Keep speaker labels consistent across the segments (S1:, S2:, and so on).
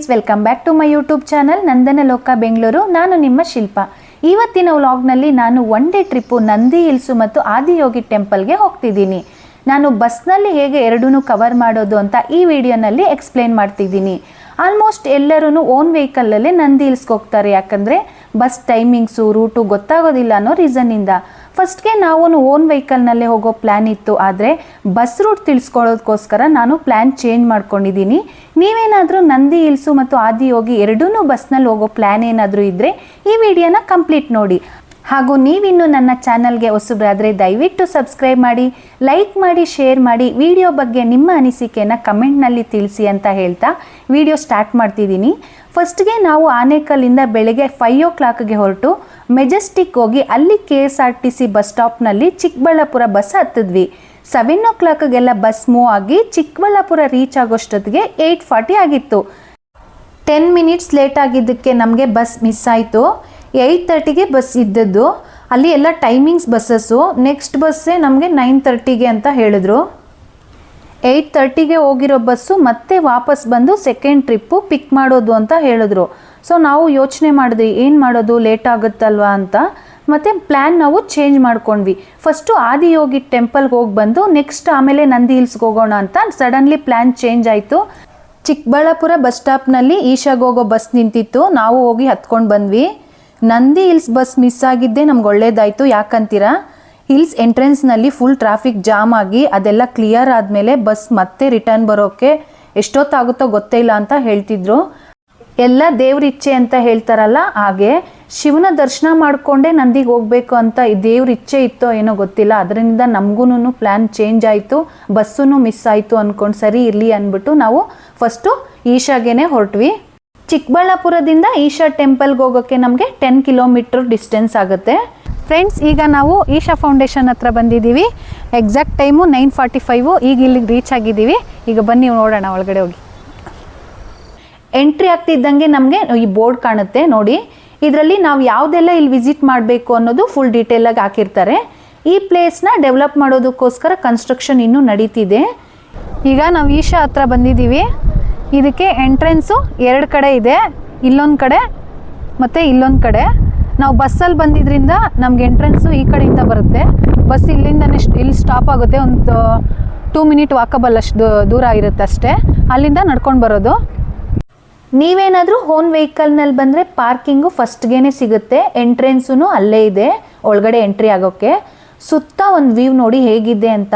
S1: Friends welcome back to my YouTube channel Nandana Loka Bengaluru ನಾನು ನಿಮ್ಮ ಶಿಲ್ಪ. ಇವತ್ತಿನ ವ್ಲಾಗ್ನಲ್ಲಿ ನಾನು one day trip Nandi hills ಮತ್ತು ಆದಿಯೋಗಿ ಟೆಂಪಲ್ಗೆ ಹೋಗ್ತಿದ್ದೀನಿ. ನಾನು ಬಸ್ನಲ್ಲಿ ಹೇಗೆ ಎರಡೂ ಕವರ್ ಮಾಡೋದು ಅಂತ ಈ ವಿಡಿಯೋನಲ್ಲಿ ಎಕ್ಸ್ಪ್ಲೇನ್ ಮಾಡ್ತಿದ್ದೀನಿ. ಆಲ್ಮೋಸ್ಟ್ ಎಲ್ಲರೂ ಓನ್ ವೆಹಿಕಲಲ್ಲೇ ನಂದಿ ಹಿಲ್ಸ್ಗೆ ಹೋಗ್ತಾರೆ. ಯಾಕಂದರೆ ಬಸ್ ಟೈಮಿಂಗ್ಸು ರೂಟು ಗೊತ್ತಾಗೋದಿಲ್ಲ ಅನ್ನೋ ರೀಸನ್ನಿಂದ ಫಸ್ಟ್ಗೆ ನಾವು ಓನ್ ವೆಹಿಕಲ್ನಲ್ಲೇ ಹೋಗೋ ಪ್ಲ್ಯಾನ್ ಇತ್ತು, ಆದರೆ ಬಸ್ ರೂಟ್ ತಿಳಿಸ್ಕೊಳ್ಳೋದಕ್ಕೋಸ್ಕರ ನಾನು ಪ್ಲ್ಯಾನ್ ಚೇಂಜ್ ಮಾಡ್ಕೊಂಡಿದ್ದೀನಿ. ನೀವೇನಾದರೂ ನಂದಿ ಇಲ್ಸು ಮತ್ತು ಆದಿ ಹೋಗಿ ಎರಡೂ ಬಸ್ನಲ್ಲಿ ಹೋಗೋ ಪ್ಲ್ಯಾನ್ ಏನಾದರೂ ಇದ್ದರೆ ಈ ವಿಡಿಯೋನ ಕಂಪ್ಲೀಟ್ ನೋಡಿ. ಹಾಗೂ ನೀವಿನ್ನು ನನ್ನ ಚಾನಲ್ಗೆ ಹೊಸಬ್ರಾದರೆ ದಯವಿಟ್ಟು ಸಬ್ಸ್ಕ್ರೈಬ್ ಮಾಡಿ ಲೈಕ್ ಮಾಡಿ ಶೇರ್ ಮಾಡಿ, ವಿಡಿಯೋ ಬಗ್ಗೆ ನಿಮ್ಮ ಅನಿಸಿಕೆಯನ್ನು ಕಮೆಂಟ್ನಲ್ಲಿ ತಿಳಿಸಿ ಅಂತ ಹೇಳ್ತಾ ವಿಡಿಯೋ ಸ್ಟಾರ್ಟ್ ಮಾಡ್ತಿದ್ದೀನಿ. ಫಸ್ಟ್ಗೆ ನಾವು ಆನೇಕಲ್ಲಿಂದ ಬೆಳಗ್ಗೆ ಫೈವ್ ಓ ಕ್ಲಾಕ್ಗೆ ಹೊರಟು ಮೆಜೆಸ್ಟಿಕ್ ಹೋಗಿ ಅಲ್ಲಿ K S R T C bus ಸ್ಟಾಪ್ನಲ್ಲಿ Chikkaballapur bus ಹತ್ತಿದ್ವಿ. ಸೆವೆನ್ ಓ ಕ್ಲಾಕ್ಗೆಲ್ಲ ಬಸ್ ಮೂವ್ ಆಗಿ ಚಿಕ್ಕಬಳ್ಳಾಪುರ ರೀಚ್ ಆಗೋಷ್ಟೊತ್ತಿಗೆ ಏಯ್ಟ್ ಫಾರ್ಟಿ ಆಗಿತ್ತು. ಟೆನ್ ಮಿನಿಟ್ಸ್ ಲೇಟ್ ಆಗಿದ್ದಕ್ಕೆ ನಮಗೆ ಬಸ್ ಮಿಸ್ ಆಯಿತು. ಏಯ್ಟ್ ತರ್ಟಿಗೆ ಬಸ್ ಇದ್ದದ್ದು. ಅಲ್ಲಿ ಎಲ್ಲ ಟೈಮಿಂಗ್ಸ್ ಬಸ್ಸಸ್ಸು ನೆಕ್ಸ್ಟ್ ಬಸ್ಸೇ ನಮಗೆ ನೈನ್ ತರ್ಟಿಗೆ ಅಂತ ಹೇಳಿದ್ರು. ಏಯ್ಟ್ ತರ್ಟಿಗೆ ಹೋಗಿರೋ ಬಸ್ಸು ಮತ್ತೆ ವಾಪಸ್ ಬಂದು ಸೆಕೆಂಡ್ ಟ್ರಿಪ್ಪು ಪಿಕ್ ಮಾಡೋದು ಅಂತ ಹೇಳಿದ್ರು. ಸೊ ನಾವು ಯೋಚನೆ ಮಾಡಿದ್ವಿ, ಏನು ಮಾಡೋದು, ಲೇಟ್ ಆಗುತ್ತಲ್ವಾ ಅಂತ. ಮತ್ತು ಪ್ಲ್ಯಾನ್ ನಾವು ಚೇಂಜ್ ಮಾಡ್ಕೊಂಡ್ವಿ. ಫಸ್ಟು ಆದಿಯೋಗಿ ಟೆಂಪಲ್ಗೆ ಹೋಗಿ ಬಂದು ನೆಕ್ಸ್ಟ್ ಆಮೇಲೆ ನಂದಿ ಹಿಲ್ಸ್ಗೆ ಹೋಗೋಣ ಅಂತ ಸಡನ್ಲಿ ಪ್ಲ್ಯಾನ್ ಚೇಂಜ್ ಆಯಿತು. ಚಿಕ್ಕಬಳ್ಳಾಪುರ ಬಸ್ ಸ್ಟಾಪ್ನಲ್ಲಿ ಈಶಾಗೆ ಹೋಗೋ ಬಸ್ ನಿಂತಿತ್ತು, ನಾವು ಹೋಗಿ ಹತ್ಕೊಂಡು ಬಂದ್ವಿ. ನಂದಿ ಹಿಲ್ಸ್ ಬಸ್ ಮಿಸ್ ಆಗಿದ್ದೇ ನಮ್ಗೆ ಒಳ್ಳೇದಾಯಿತು, ಯಾಕಂತೀರಾ? ಹಿಲ್ಸ್ ಎಂಟ್ರೆನ್ಸ್ನಲ್ಲಿ ಫುಲ್ ಟ್ರಾಫಿಕ್ ಜಾಮ್ ಆಗಿ ಅದೆಲ್ಲ ಕ್ಲಿಯರ್ ಆದಮೇಲೆ ಬಸ್ ಮತ್ತೆ ರಿಟರ್ನ್ ಬರೋಕ್ಕೆ ಎಷ್ಟೊತ್ತಾಗುತ್ತೋ ಗೊತ್ತೇ ಇಲ್ಲ ಅಂತ ಹೇಳ್ತಿದ್ರು. ಎಲ್ಲ ದೇವ್ರ ಇಚ್ಛೆ ಅಂತ ಹೇಳ್ತಾರಲ್ಲ, ಹಾಗೆ ಶಿವನ ದರ್ಶನ ಮಾಡಿಕೊಂಡೇ ನಂದಿಗೆ ಹೋಗ್ಬೇಕು ಅಂತ ದೇವ್ರ ಇಚ್ಛೆ ಇತ್ತೋ ಏನೋ ಗೊತ್ತಿಲ್ಲ. ಅದರಿಂದ ನಮಗೂ ಪ್ಲ್ಯಾನ್ ಚೇಂಜ್ ಆಯಿತು. ಬಸ್ಸೂ ಮಿಸ್ ಆಯಿತು ಅಂದ್ಕೊಂಡು ಸರಿ ಇರಲಿ ಅಂದ್ಬಿಟ್ಟು ನಾವು ಫಸ್ಟು ಈಶಾಗೇನೆ ಹೊರಟ್ವಿ. ಚಿಕ್ಕಬಳ್ಳಾಪುರದಿಂದ ಈಶಾ ಟೆಂಪಲ್ಗೆ ಹೋಗೋಕ್ಕೆ ನಮಗೆ ಟೆನ್ ಕಿಲೋಮೀಟ್ರ್ ಡಿಸ್ಟೆನ್ಸ್ ಆಗುತ್ತೆ. ಫ್ರೆಂಡ್ಸ್, ಈಗ ನಾವು ಈಶಾ ಫೌಂಡೇಶನ್ ಹತ್ರ ಬಂದಿದ್ದೀವಿ. Exact time nine forty five ಈಗ ಇಲ್ಲಿಗೆ ರೀಚ್ ಆಗಿದ್ದೀವಿ. ಈಗ ಬನ್ನಿ ನೋಡೋಣ ಒಳಗಡೆ ಹೋಗಿ. ಎಂಟ್ರಿ ಆಗ್ತಿದ್ದಂಗೆ ನಮಗೆ ಈ ಬೋರ್ಡ್ ಕಾಣುತ್ತೆ, ನೋಡಿ. ಇದರಲ್ಲಿ ನಾವು ಯಾವುದೆಲ್ಲ ಇಲ್ಲಿ ವಿಸಿಟ್ ಮಾಡಬೇಕು ಅನ್ನೋದು ಫುಲ್ ಡೀಟೇಲಾಗಿ ಹಾಕಿರ್ತಾರೆ. ಈ ಪ್ಲೇಸ್ನ ಡೆವಲಪ್ ಮಾಡೋದಕ್ಕೋಸ್ಕರ ಕನ್ಸ್ಟ್ರಕ್ಷನ್ ಇನ್ನೂ ನಡೀತಿದೆ. ಈಗ ನಾವು ಈಶಾ ಹತ್ರ ಬಂದಿದ್ದೀವಿ. ಇದಕ್ಕೆ ಎಂಟ್ರೆನ್ಸು ಎರಡು ಕಡೆ ಇದೆ. ಇಲ್ಲೊಂದು ಕಡೆ ಮತ್ತು ಇಲ್ಲೊಂದು ಕಡೆ. ನಾವು ಬಸ್ಸಲ್ಲಿ ಬಂದಿದ್ರಿಂದ ನಮ್ಗೆ ಎಂಟ್ರೆನ್ಸು ಈ ಕಡೆಯಿಂದ ಬರುತ್ತೆ. ಬಸ್ ಇಲ್ಲಿಂದನೇ ಇಲ್ಲಿ ಸ್ಟಾಪ್ ಆಗುತ್ತೆ. ಒಂದು ಟೂ ಮಿನಿಟ್ ವಾಕಬಲ್ ಅಷ್ಟು ದೂರ ಇರುತ್ತೆ ಅಷ್ಟೇ. ಅಲ್ಲಿಂದ ನಡ್ಕೊಂಡು ಬರೋದು. ನೀವೇನಾದರೂ ಓನ್ ವೆಹಿಕಲ್ನಲ್ಲಿ ಬಂದರೆ ಪಾರ್ಕಿಂಗು ಫಸ್ಟ್ಗೇನೆ ಸಿಗುತ್ತೆ. ಎಂಟ್ರೆನ್ಸೂ ಅಲ್ಲೇ ಇದೆ, ಒಳಗಡೆ ಎಂಟ್ರಿ ಆಗೋಕ್ಕೆ ಸುತ್ತ ಒಂದು ವ್ಯೂ ನೋಡಿ ಹೇಗಿದೆ ಅಂತ.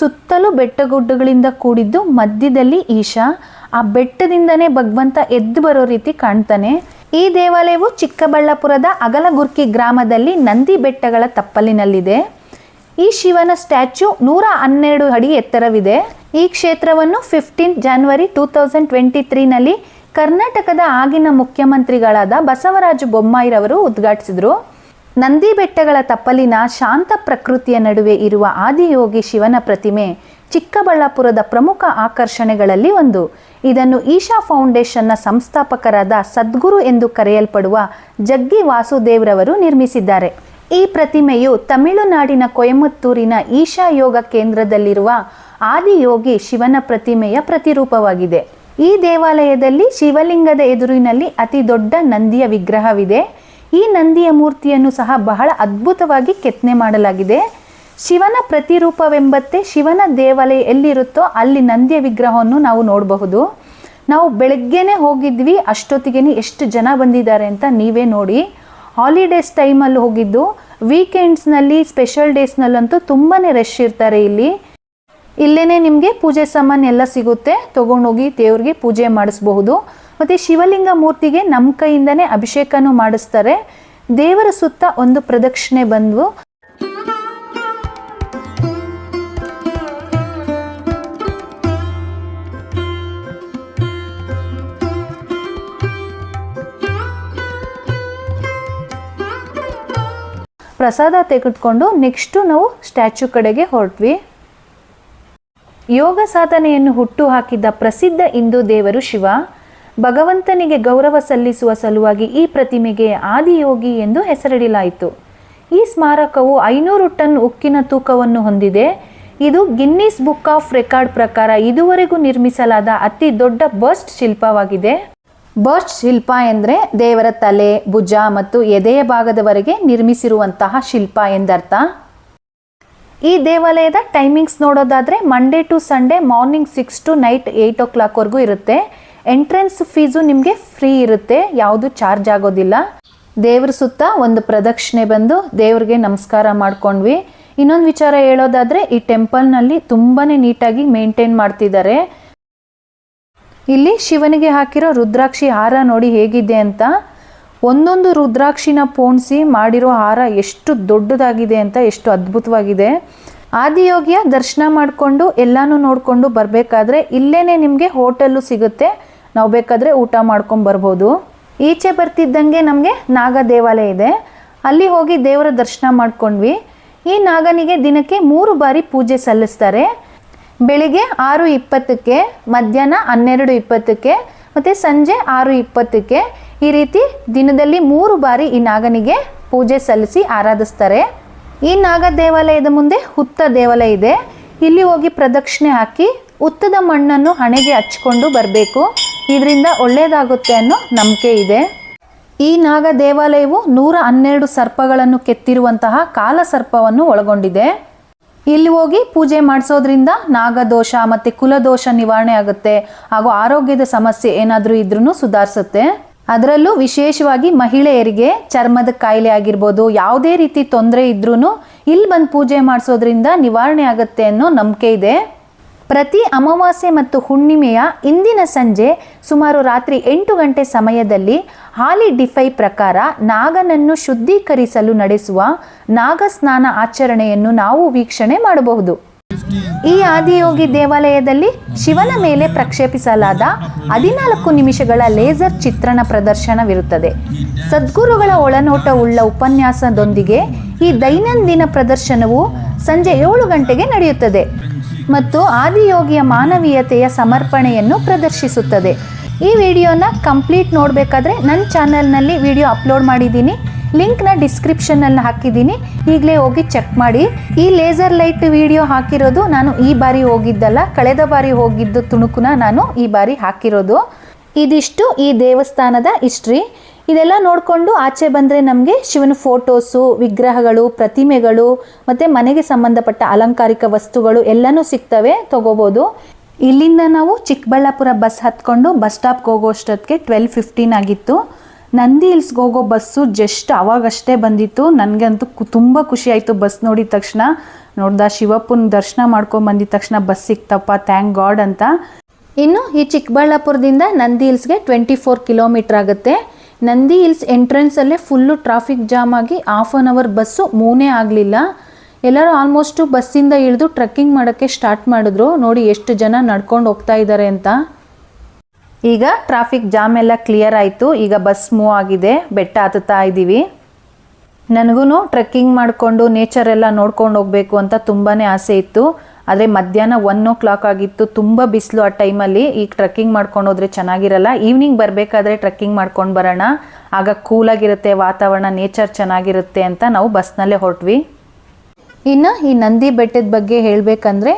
S1: ಸುತ್ತಲೂ ಬೆಟ್ಟಗುಡ್ಡಗಳಿಂದ ಕೂಡಿದ್ದು ಮಧ್ಯದಲ್ಲಿ ಈಶಾ. ಆ ಬೆಟ್ಟದಿಂದನೇ ಭಗವಂತ ಎದ್ದು ಬರೋ ರೀತಿ ಕಾಣ್ತಾನೆ. ಈ ದೇವಾಲಯವು ಚಿಕ್ಕಬಳ್ಳಾಪುರದ ಅಗಲಗುರ್ಕಿ ಗ್ರಾಮದಲ್ಲಿ ನಂದಿ ಬೆಟ್ಟಗಳ ತಪ್ಪಲಿನಲ್ಲಿದೆ. ಈ ಶಿವನ ಸ್ಟ್ಯಾಚ್ಯು ನೂರ ಹನ್ನೆರಡು ಅಡಿ ಎತ್ತರವಿದೆ. ಈ ಕ್ಷೇತ್ರವನ್ನು fifteen January two thousand twenty ತ್ರೀನಲ್ಲಿ ಕರ್ನಾಟಕದ ಆಗಿನ ಮುಖ್ಯಮಂತ್ರಿಗಳಾದ ಬಸವರಾಜ ಬೊಮ್ಮಾಯಿರವರು ಉದ್ಘಾಟಿಸಿದರು. ನಂದಿ ಬೆಟ್ಟಗಳ ತಪ್ಪಲಿನ ಶಾಂತ ಪ್ರಕೃತಿಯ ನಡುವೆ ಇರುವ ಆದಿಯೋಗಿ ಶಿವನ ಪ್ರತಿಮೆ ಚಿಕ್ಕಬಳ್ಳಾಪುರದ ಪ್ರಮುಖ ಆಕರ್ಷಣೆಗಳಲ್ಲಿ ಒಂದು. ಇದನ್ನು ಈಶಾ ಫೌಂಡೇಶನ್ನ ಸಂಸ್ಥಾಪಕರಾದ ಸದ್ಗುರು ಎಂದು ಕರೆಯಲ್ಪಡುವ ಜಗ್ಗಿ ವಾಸುದೇವ್ರವರು ನಿರ್ಮಿಸಿದ್ದಾರೆ. ಈ ಪ್ರತಿಮೆಯು ತಮಿಳುನಾಡಿನ ಕೊಯಮತ್ತೂರಿನ ಈಶಾ ಯೋಗ ಕೇಂದ್ರದಲ್ಲಿರುವ ಆದಿಯೋಗಿ ಶಿವನ ಪ್ರತಿಮೆಯ ಪ್ರತಿರೂಪವಾಗಿದೆ. ಈ ದೇವಾಲಯದಲ್ಲಿ ಶಿವಲಿಂಗದ ಎದುರಿನಲ್ಲಿ ಅತಿ ದೊಡ್ಡ ನಂದಿಯ ವಿಗ್ರಹವಿದೆ. ಈ ನಂದಿಯ ಮೂರ್ತಿಯನ್ನು ಸಹ ಬಹಳ ಅದ್ಭುತವಾಗಿ ಕೆತ್ತನೆ ಮಾಡಲಾಗಿದೆ. ಶಿವನ ಪ್ರತಿರೂಪವೆಂಬತ್ತೆ ಶಿವನ ದೇವಾಲಯ ಎಲ್ಲಿರುತ್ತೋ ಅಲ್ಲಿ ನಂದಿಯ ವಿಗ್ರಹವನ್ನು ನಾವು ನೋಡಬಹುದು. ನಾವು ಬೆಳಗ್ಗೆನೇ ಹೋಗಿದ್ವಿ ಅಷ್ಟೊತ್ತಿಗೆ ಎಷ್ಟು ಜನ ಬಂದಿದ್ದಾರೆ ಅಂತ ನೀವೇ ನೋಡಿ. ಹಾಲಿಡೇಸ್ ಟೈಮಲ್ಲಿ ಹೋಗಿದ್ದು ವೀಕೆಂಡ್ಸ್ನಲ್ಲಿ ಸ್ಪೆಷಲ್ ಡೇಸ್ನಲ್ಲಂತೂ ತುಂಬಾ ರಶ್ ಇರ್ತಾರೆ ಇಲ್ಲಿ. ಇಲ್ಲೇ ನಿಮಗೆ ಪೂಜೆ ಸಾಮಾನು ಎಲ್ಲ ಸಿಗುತ್ತೆ, ತೊಗೊಂಡೋಗಿ ದೇವ್ರಿಗೆ ಪೂಜೆ ಮಾಡಿಸ್ಬಹುದು. ಮತ್ತು ಶಿವಲಿಂಗ ಮೂರ್ತಿಗೆ ನಮ್ಮ ಕೈಯಿಂದನೇ ಅಭಿಷೇಕನೂ ಮಾಡಿಸ್ತಾರೆ. ದೇವರ ಸುತ್ತ ಒಂದು ಪ್ರದಕ್ಷಿಣೆ ಬಂದು ಪ್ರಸಾದ ತೆಗೆದುಕೊಂಡು ನೆಕ್ಸ್ಟು ನಾವು ಸ್ಟ್ಯಾಚ್ಯೂ ಕಡೆಗೆ ಹೊರಟ್ವಿ. ಯೋಗ ಸಾಧನೆಯನ್ನು ಹುಟ್ಟು ಹಾಕಿದ್ದ ಪ್ರಸಿದ್ಧ ಹಿಂದೂ ದೇವರು ಶಿವ. ಭಗವಂತನಿಗೆ ಗೌರವ ಸಲ್ಲಿಸುವ ಸಲುವಾಗಿ ಈ ಪ್ರತಿಮೆಗೆ ಆದಿಯೋಗಿ ಎಂದು ಹೆಸರಿಡಲಾಯಿತು. ಈ ಸ್ಮಾರಕವು ಐನೂರು ಟನ್ ಉಕ್ಕಿನ ತೂಕವನ್ನು ಹೊಂದಿದೆ. ಇದು ಗಿನ್ನಿಸ್ ಬುಕ್ ಆಫ್ ರೆಕಾರ್ಡ್ ಪ್ರಕಾರ ಇದುವರೆಗೂ ನಿರ್ಮಿಸಲಾದ ಅತಿ ದೊಡ್ಡ ಬಸ್ಟ್ ಶಿಲ್ಪವಾಗಿದೆ. ಬರ್ಚ್ ಶಿಲ್ಪ ಎಂದರೆ ದೇವರ ತಲೆ, ಭುಜ ಮತ್ತು ಎದೆಯ ಭಾಗದವರೆಗೆ ನಿರ್ಮಿಸಿರುವಂತಹ ಶಿಲ್ಪ ಎಂದರ್ಥ. ಈ ದೇವಾಲಯದ ಟೈಮಿಂಗ್ಸ್ ನೋಡೋದಾದರೆ Monday to Sunday morning six to night eight ಓ ಕ್ಲಾಕ್ವರೆಗೂ ಇರುತ್ತೆ. ಎಂಟ್ರೆನ್ಸ್ ಫೀಸು ನಿಮಗೆ ಫ್ರೀ ಇರುತ್ತೆ, ಯಾವುದು ಚಾರ್ಜ್ ಆಗೋದಿಲ್ಲ. ದೇವ್ರ ಸುತ್ತ ಒಂದು ಪ್ರದಕ್ಷಿಣೆ ಬಂದು ದೇವ್ರಿಗೆ ನಮಸ್ಕಾರ ಮಾಡ್ಕೊಂಡ್ವಿ. ಇನ್ನೊಂದು ವಿಚಾರ ಹೇಳೋದಾದರೆ ಈ ಟೆಂಪಲ್ನಲ್ಲಿ ತುಂಬಾ ನೀಟಾಗಿ ಮೇಂಟೈನ್ ಮಾಡ್ತಿದ್ದಾರೆ. ಇಲ್ಲಿ ಶಿವನಿಗೆ ಹಾಕಿರೋ ರುದ್ರಾಕ್ಷಿ ಹಾರ ನೋಡಿ ಹೇಗಿದೆ ಅಂತ. ಒಂದೊಂದು ರುದ್ರಾಕ್ಷಿನ ಪೋಣಿಸಿ ಮಾಡಿರೋ ಹಾರ ಎಷ್ಟು ದೊಡ್ಡದಾಗಿದೆ ಅಂತ, ಎಷ್ಟು ಅದ್ಭುತವಾಗಿದೆ. ಆದಿಯೋಗಿಯ ದರ್ಶನ ಮಾಡಿಕೊಂಡು ಎಲ್ಲನೂ ನೋಡಿಕೊಂಡು ಬರಬೇಕಾದ್ರೆ ಇಲ್ಲೇ ನಿಮಗೆ ಹೋಟೆಲ್ಲು ಸಿಗುತ್ತೆ. ನಾವು ಬೇಕಾದರೆ ಊಟ ಮಾಡ್ಕೊಂಡು ಬರ್ಬೋದು. ಈಚೆ ಬರ್ತಿದ್ದಂಗೆ ನಮಗೆ ನಾಗ ದೇವಾಲಯ ಇದೆ. ಅಲ್ಲಿ ಹೋಗಿ ದೇವರ ದರ್ಶನ ಮಾಡ್ಕೊಂಡ್ವಿ. ಈ ನಾಗನಿಗೆ ದಿನಕ್ಕೆ ಮೂರು ಬಾರಿ ಪೂಜೆ ಸಲ್ಲಿಸ್ತಾರೆ. ಬೆಳಿಗ್ಗೆ ಆರು ಇಪ್ಪತ್ತಕ್ಕೆ, ಮಧ್ಯಾಹ್ನ ಹನ್ನೆರಡು ಇಪ್ಪತ್ತಕ್ಕೆ ಮತ್ತು ಸಂಜೆ ಆರು ಇಪ್ಪತ್ತಕ್ಕೆ ಈ ರೀತಿ ದಿನದಲ್ಲಿ ಮೂರು ಬಾರಿ ಈ ನಾಗನಿಗೆ ಪೂಜೆ ಸಲ್ಲಿಸಿ ಆರಾಧಿಸ್ತಾರೆ. ಈ ನಾಗ ದೇವಾಲಯದ ಮುಂದೆ ಹುತ್ತ ದೇವಾಲಯ ಇದೆ. ಇಲ್ಲಿ ಹೋಗಿ ಪ್ರದಕ್ಷಿಣೆ ಹಾಕಿ ಹುತ್ತದ ಮಣ್ಣನ್ನು ಹಣೆಗೆ ಹಚ್ಕೊಂಡು ಬರಬೇಕು. ಇದರಿಂದ ಒಳ್ಳೆಯದಾಗುತ್ತೆ ಅನ್ನೋ ನಂಬಿಕೆ ಇದೆ. ಈ ನಾಗ ದೇವಾಲಯವು ನೂರ ಹನ್ನೆರಡು ಸರ್ಪಗಳನ್ನು ಕೆತ್ತಿರುವಂತಹ ಕಾಲ ಸರ್ಪವನ್ನು ಒಳಗೊಂಡಿದೆ. ಇಲ್ಲಿ ಹೋಗಿ ಪೂಜೆ ಮಾಡಿಸೋದ್ರಿಂದ ನಾಗದೋಷ ಮತ್ತು ಕುಲದೋಷ ನಿವಾರಣೆ ಆಗುತ್ತೆ. ಹಾಗೂ ಆರೋಗ್ಯದ ಸಮಸ್ಯೆ ಏನಾದರೂ ಇದ್ರೂ ಸುಧಾರಿಸುತ್ತೆ. ಅದರಲ್ಲೂ ವಿಶೇಷವಾಗಿ ಮಹಿಳೆಯರಿಗೆ ಚರ್ಮದ ಕಾಯಿಲೆ ಆಗಿರ್ಬೋದು, ಯಾವುದೇ ರೀತಿ ತೊಂದರೆ ಇದ್ರೂ ಇಲ್ಲಿ ಬಂದು ಪೂಜೆ ಮಾಡಿಸೋದ್ರಿಂದ ನಿವಾರಣೆ ಆಗುತ್ತೆ ಅನ್ನೋ ನಂಬಿಕೆ ಇದೆ. ಪ್ರತಿ ಅಮಾವಾಸ್ಯೆ ಮತ್ತು ಹುಣ್ಣಿಮೆಯ ಇಂದಿನ ಸಂಜೆ ಸುಮಾರು ರಾತ್ರಿ ಎಂಟು ಗಂಟೆ ಸಮಯದಲ್ಲಿ ಹಾಲಿ ಡಿಫೈ ಪ್ರಕಾರ ನಾಗನನ್ನು ಶುದ್ಧೀಕರಿಸಲು ನಡೆಸುವ ನಾಗ ಸ್ನಾನ ಆಚರಣೆಯನ್ನು ನಾವು ವೀಕ್ಷಣೆ ಮಾಡಬಹುದು. ಈ ಆದಿಯೋಗಿ ದೇವಾಲಯದಲ್ಲಿ ಶಿವನ ಮೇಲೆ ಪ್ರಕ್ಷೇಪಿಸಲಾದ ಹದಿನಾಲ್ಕು ನಿಮಿಷಗಳ ಲೇಸರ್ ಚಿತ್ರಣ ಪ್ರದರ್ಶನವಿರುತ್ತದೆ. ಸದ್ಗುರುಗಳ ಒಳನೋಟವುಳ್ಳ ಉಪನ್ಯಾಸದೊಂದಿಗೆ ಈ ದೈನಂದಿನ ಪ್ರದರ್ಶನವು ಸಂಜೆ ಏಳು ಗಂಟೆಗೆ ನಡೆಯುತ್ತದೆ. ಮತ್ತು ಆದಿಯೋಗಿಯ ಮಾನವೀಯತೆಯ ಸಮರ್ಪಣೆಯನ್ನು ಪ್ರದರ್ಶಿಸುತ್ತದೆ. ಈ ವಿಡಿಯೋನ ಕಂಪ್ಲೀಟ್ ನೋಡಬೇಕಾದ್ರೆ ನನ್ನ ಚಾನಲ್ನಲ್ಲಿ ವಿಡಿಯೋ ಅಪ್ಲೋಡ್ ಮಾಡಿದ್ದೀನಿ. ಲಿಂಕ್ನ ಡಿಸ್ಕ್ರಿಪ್ಷನಲ್ಲಿ ಹಾಕಿದ್ದೀನಿ. ಈಗಲೇ ಹೋಗಿ ಚೆಕ್ ಮಾಡಿ. ಈ ಲೇಸರ್ ಲೈಟ್ ವಿಡಿಯೋ ಹಾಕಿರೋದು ನಾನು ಈ ಬಾರಿ ಹೋಗಿದ್ದಲ್ಲ, ಕಳೆದ ಬಾರಿ ಹೋಗಿದ್ದು ತುಣುಕುನ ನಾನು ಈ ಬಾರಿ ಹಾಕಿರೋದು. ಇದಿಷ್ಟು ಈ ದೇವಸ್ಥಾನದ ಹಿಸ್ಟ್ರಿ. ಇದೆಲ್ಲ ನೋಡಿಕೊಂಡು ಆಚೆ ಬಂದರೆ ನಮಗೆ ಶಿವನ ಫೋಟೋಸು, ವಿಗ್ರಹಗಳು, ಪ್ರತಿಮೆಗಳು, ಮತ್ತು ಮನೆಗೆ ಸಂಬಂಧಪಟ್ಟ ಅಲಂಕಾರಿಕ ವಸ್ತುಗಳು ಎಲ್ಲನೂ ಸಿಗ್ತವೆ, ತಗೋಬೋದು. ಇಲ್ಲಿಂದ ನಾವು ಚಿಕ್ಕಬಳ್ಳಾಪುರ ಬಸ್ ಹತ್ಕೊಂಡು ಬಸ್ ಸ್ಟಾಪ್ಗೆ ಹೋಗೋಷ್ಟೊತ್ತಿಗೆ ಟ್ವೆಲ್ ಫಿಫ್ಟೀನ್ ಆಗಿತ್ತು. ನಂದಿ ಹಿಲ್ಸ್ಗೆ ಹೋಗೋ ಬಸ್ಸು ಜಸ್ಟ್ ಅವಾಗಷ್ಟೇ ಬಂದಿತ್ತು. ನನಗಂತೂ ತುಂಬ ಖುಷಿ ಆಯಿತು ಬಸ್ ನೋಡಿದ ತಕ್ಷಣ. ನೋಡ್ದ ಶಿವಪ್ಪನ ದರ್ಶನ ಮಾಡ್ಕೊಂಡು ಬಂದಿದ ತಕ್ಷಣ ಬಸ್ ಸಿಕ್ತಪ್ಪ ಥ್ಯಾಂಕ್ ಗಾಡ್ ಅಂತ. ಇನ್ನು ಈ ಚಿಕ್ಕಬಳ್ಳಾಪುರದಿಂದ ನಂದಿ ಹಿಲ್ಸ್ಗೆ ಟ್ವೆಂಟಿ ಫೋರ್ ಕಿಲೋಮೀಟ್ರ್ ಆಗುತ್ತೆ. ನಂದಿ ಹಿಲ್ಸ್ ಎಂಟ್ರೆನ್ಸಲ್ಲೇ ಫುಲ್ಲು ಟ್ರಾಫಿಕ್ ಜಾಮ್ ಆಗಿ ಹಾಫ್ ಆನ್ ಅವರ್ ಬಸ್ಸು ಮೂನೇ ಆಗಲಿಲ್ಲ. ಎಲ್ಲರೂ ಆಲ್ಮೋಸ್ಟು ಬಸ್ಸಿಂದ ಇಳಿದು ಟ್ರೆಕ್ಕಿಂಗ್ ಮಾಡೋಕ್ಕೆ ಸ್ಟಾರ್ಟ್ ಮಾಡಿದ್ರು. ನೋಡಿ ಎಷ್ಟು ಜನ ನಡ್ಕೊಂಡು ಹೋಗ್ತಾ ಇದ್ದಾರೆ ಅಂತ. ಈಗ ಟ್ರಾಫಿಕ್ ಜಾಮ್ ಎಲ್ಲ ಕ್ಲಿಯರ್ ಆಯಿತು. ಈಗ ಬಸ್ ಮೂವ್ ಆಗಿದೆ. ಬೆಟ್ಟ ಹತ್ತುತ್ತಾ ಇದ್ದೀವಿ. ನನಗೂ ಟ್ರೆಕ್ಕಿಂಗ್ ಮಾಡಿಕೊಂಡು ನೇಚರ್ ಎಲ್ಲ ನೋಡ್ಕೊಂಡು ಹೋಗಬೇಕು ಅಂತ ತುಂಬಾ ಆಸೆ ಇತ್ತು. ಆದರೆ ಮಧ್ಯಾಹ್ನ ಒನ್ ಓ ಕ್ಲಾಕ್ ಆಗಿತ್ತು, ತುಂಬ ಬಿಸಿಲು ಆ ಟೈಮಲ್ಲಿ ಈಗ ಟ್ರೆಕ್ಕಿಂಗ್ ಮಾಡ್ಕೊಂಡು ಹೋದರೆ ಚೆನ್ನಾಗಿರಲ್ಲ. ಈವ್ನಿಂಗ್ ಬರಬೇಕಾದ್ರೆ ಟ್ರೆಕ್ಕಿಂಗ್ ಮಾಡ್ಕೊಂಡು ಬರೋಣ. ಆಗ ಕೂಲಾಗಿರುತ್ತೆ ವಾತಾವರಣ ನೇಚರ್ ಚೆನ್ನಾಗಿರುತ್ತೆ ಅಂತ ನಾವು ಬಸ್ನಲ್ಲೇ ಹೊರಟ್ವಿ. ಇನ್ನು ಈ ನಂದಿ ಬೆಟ್ಟದ ಬಗ್ಗೆ ಹೇಳಬೇಕಂದ್ರೆ,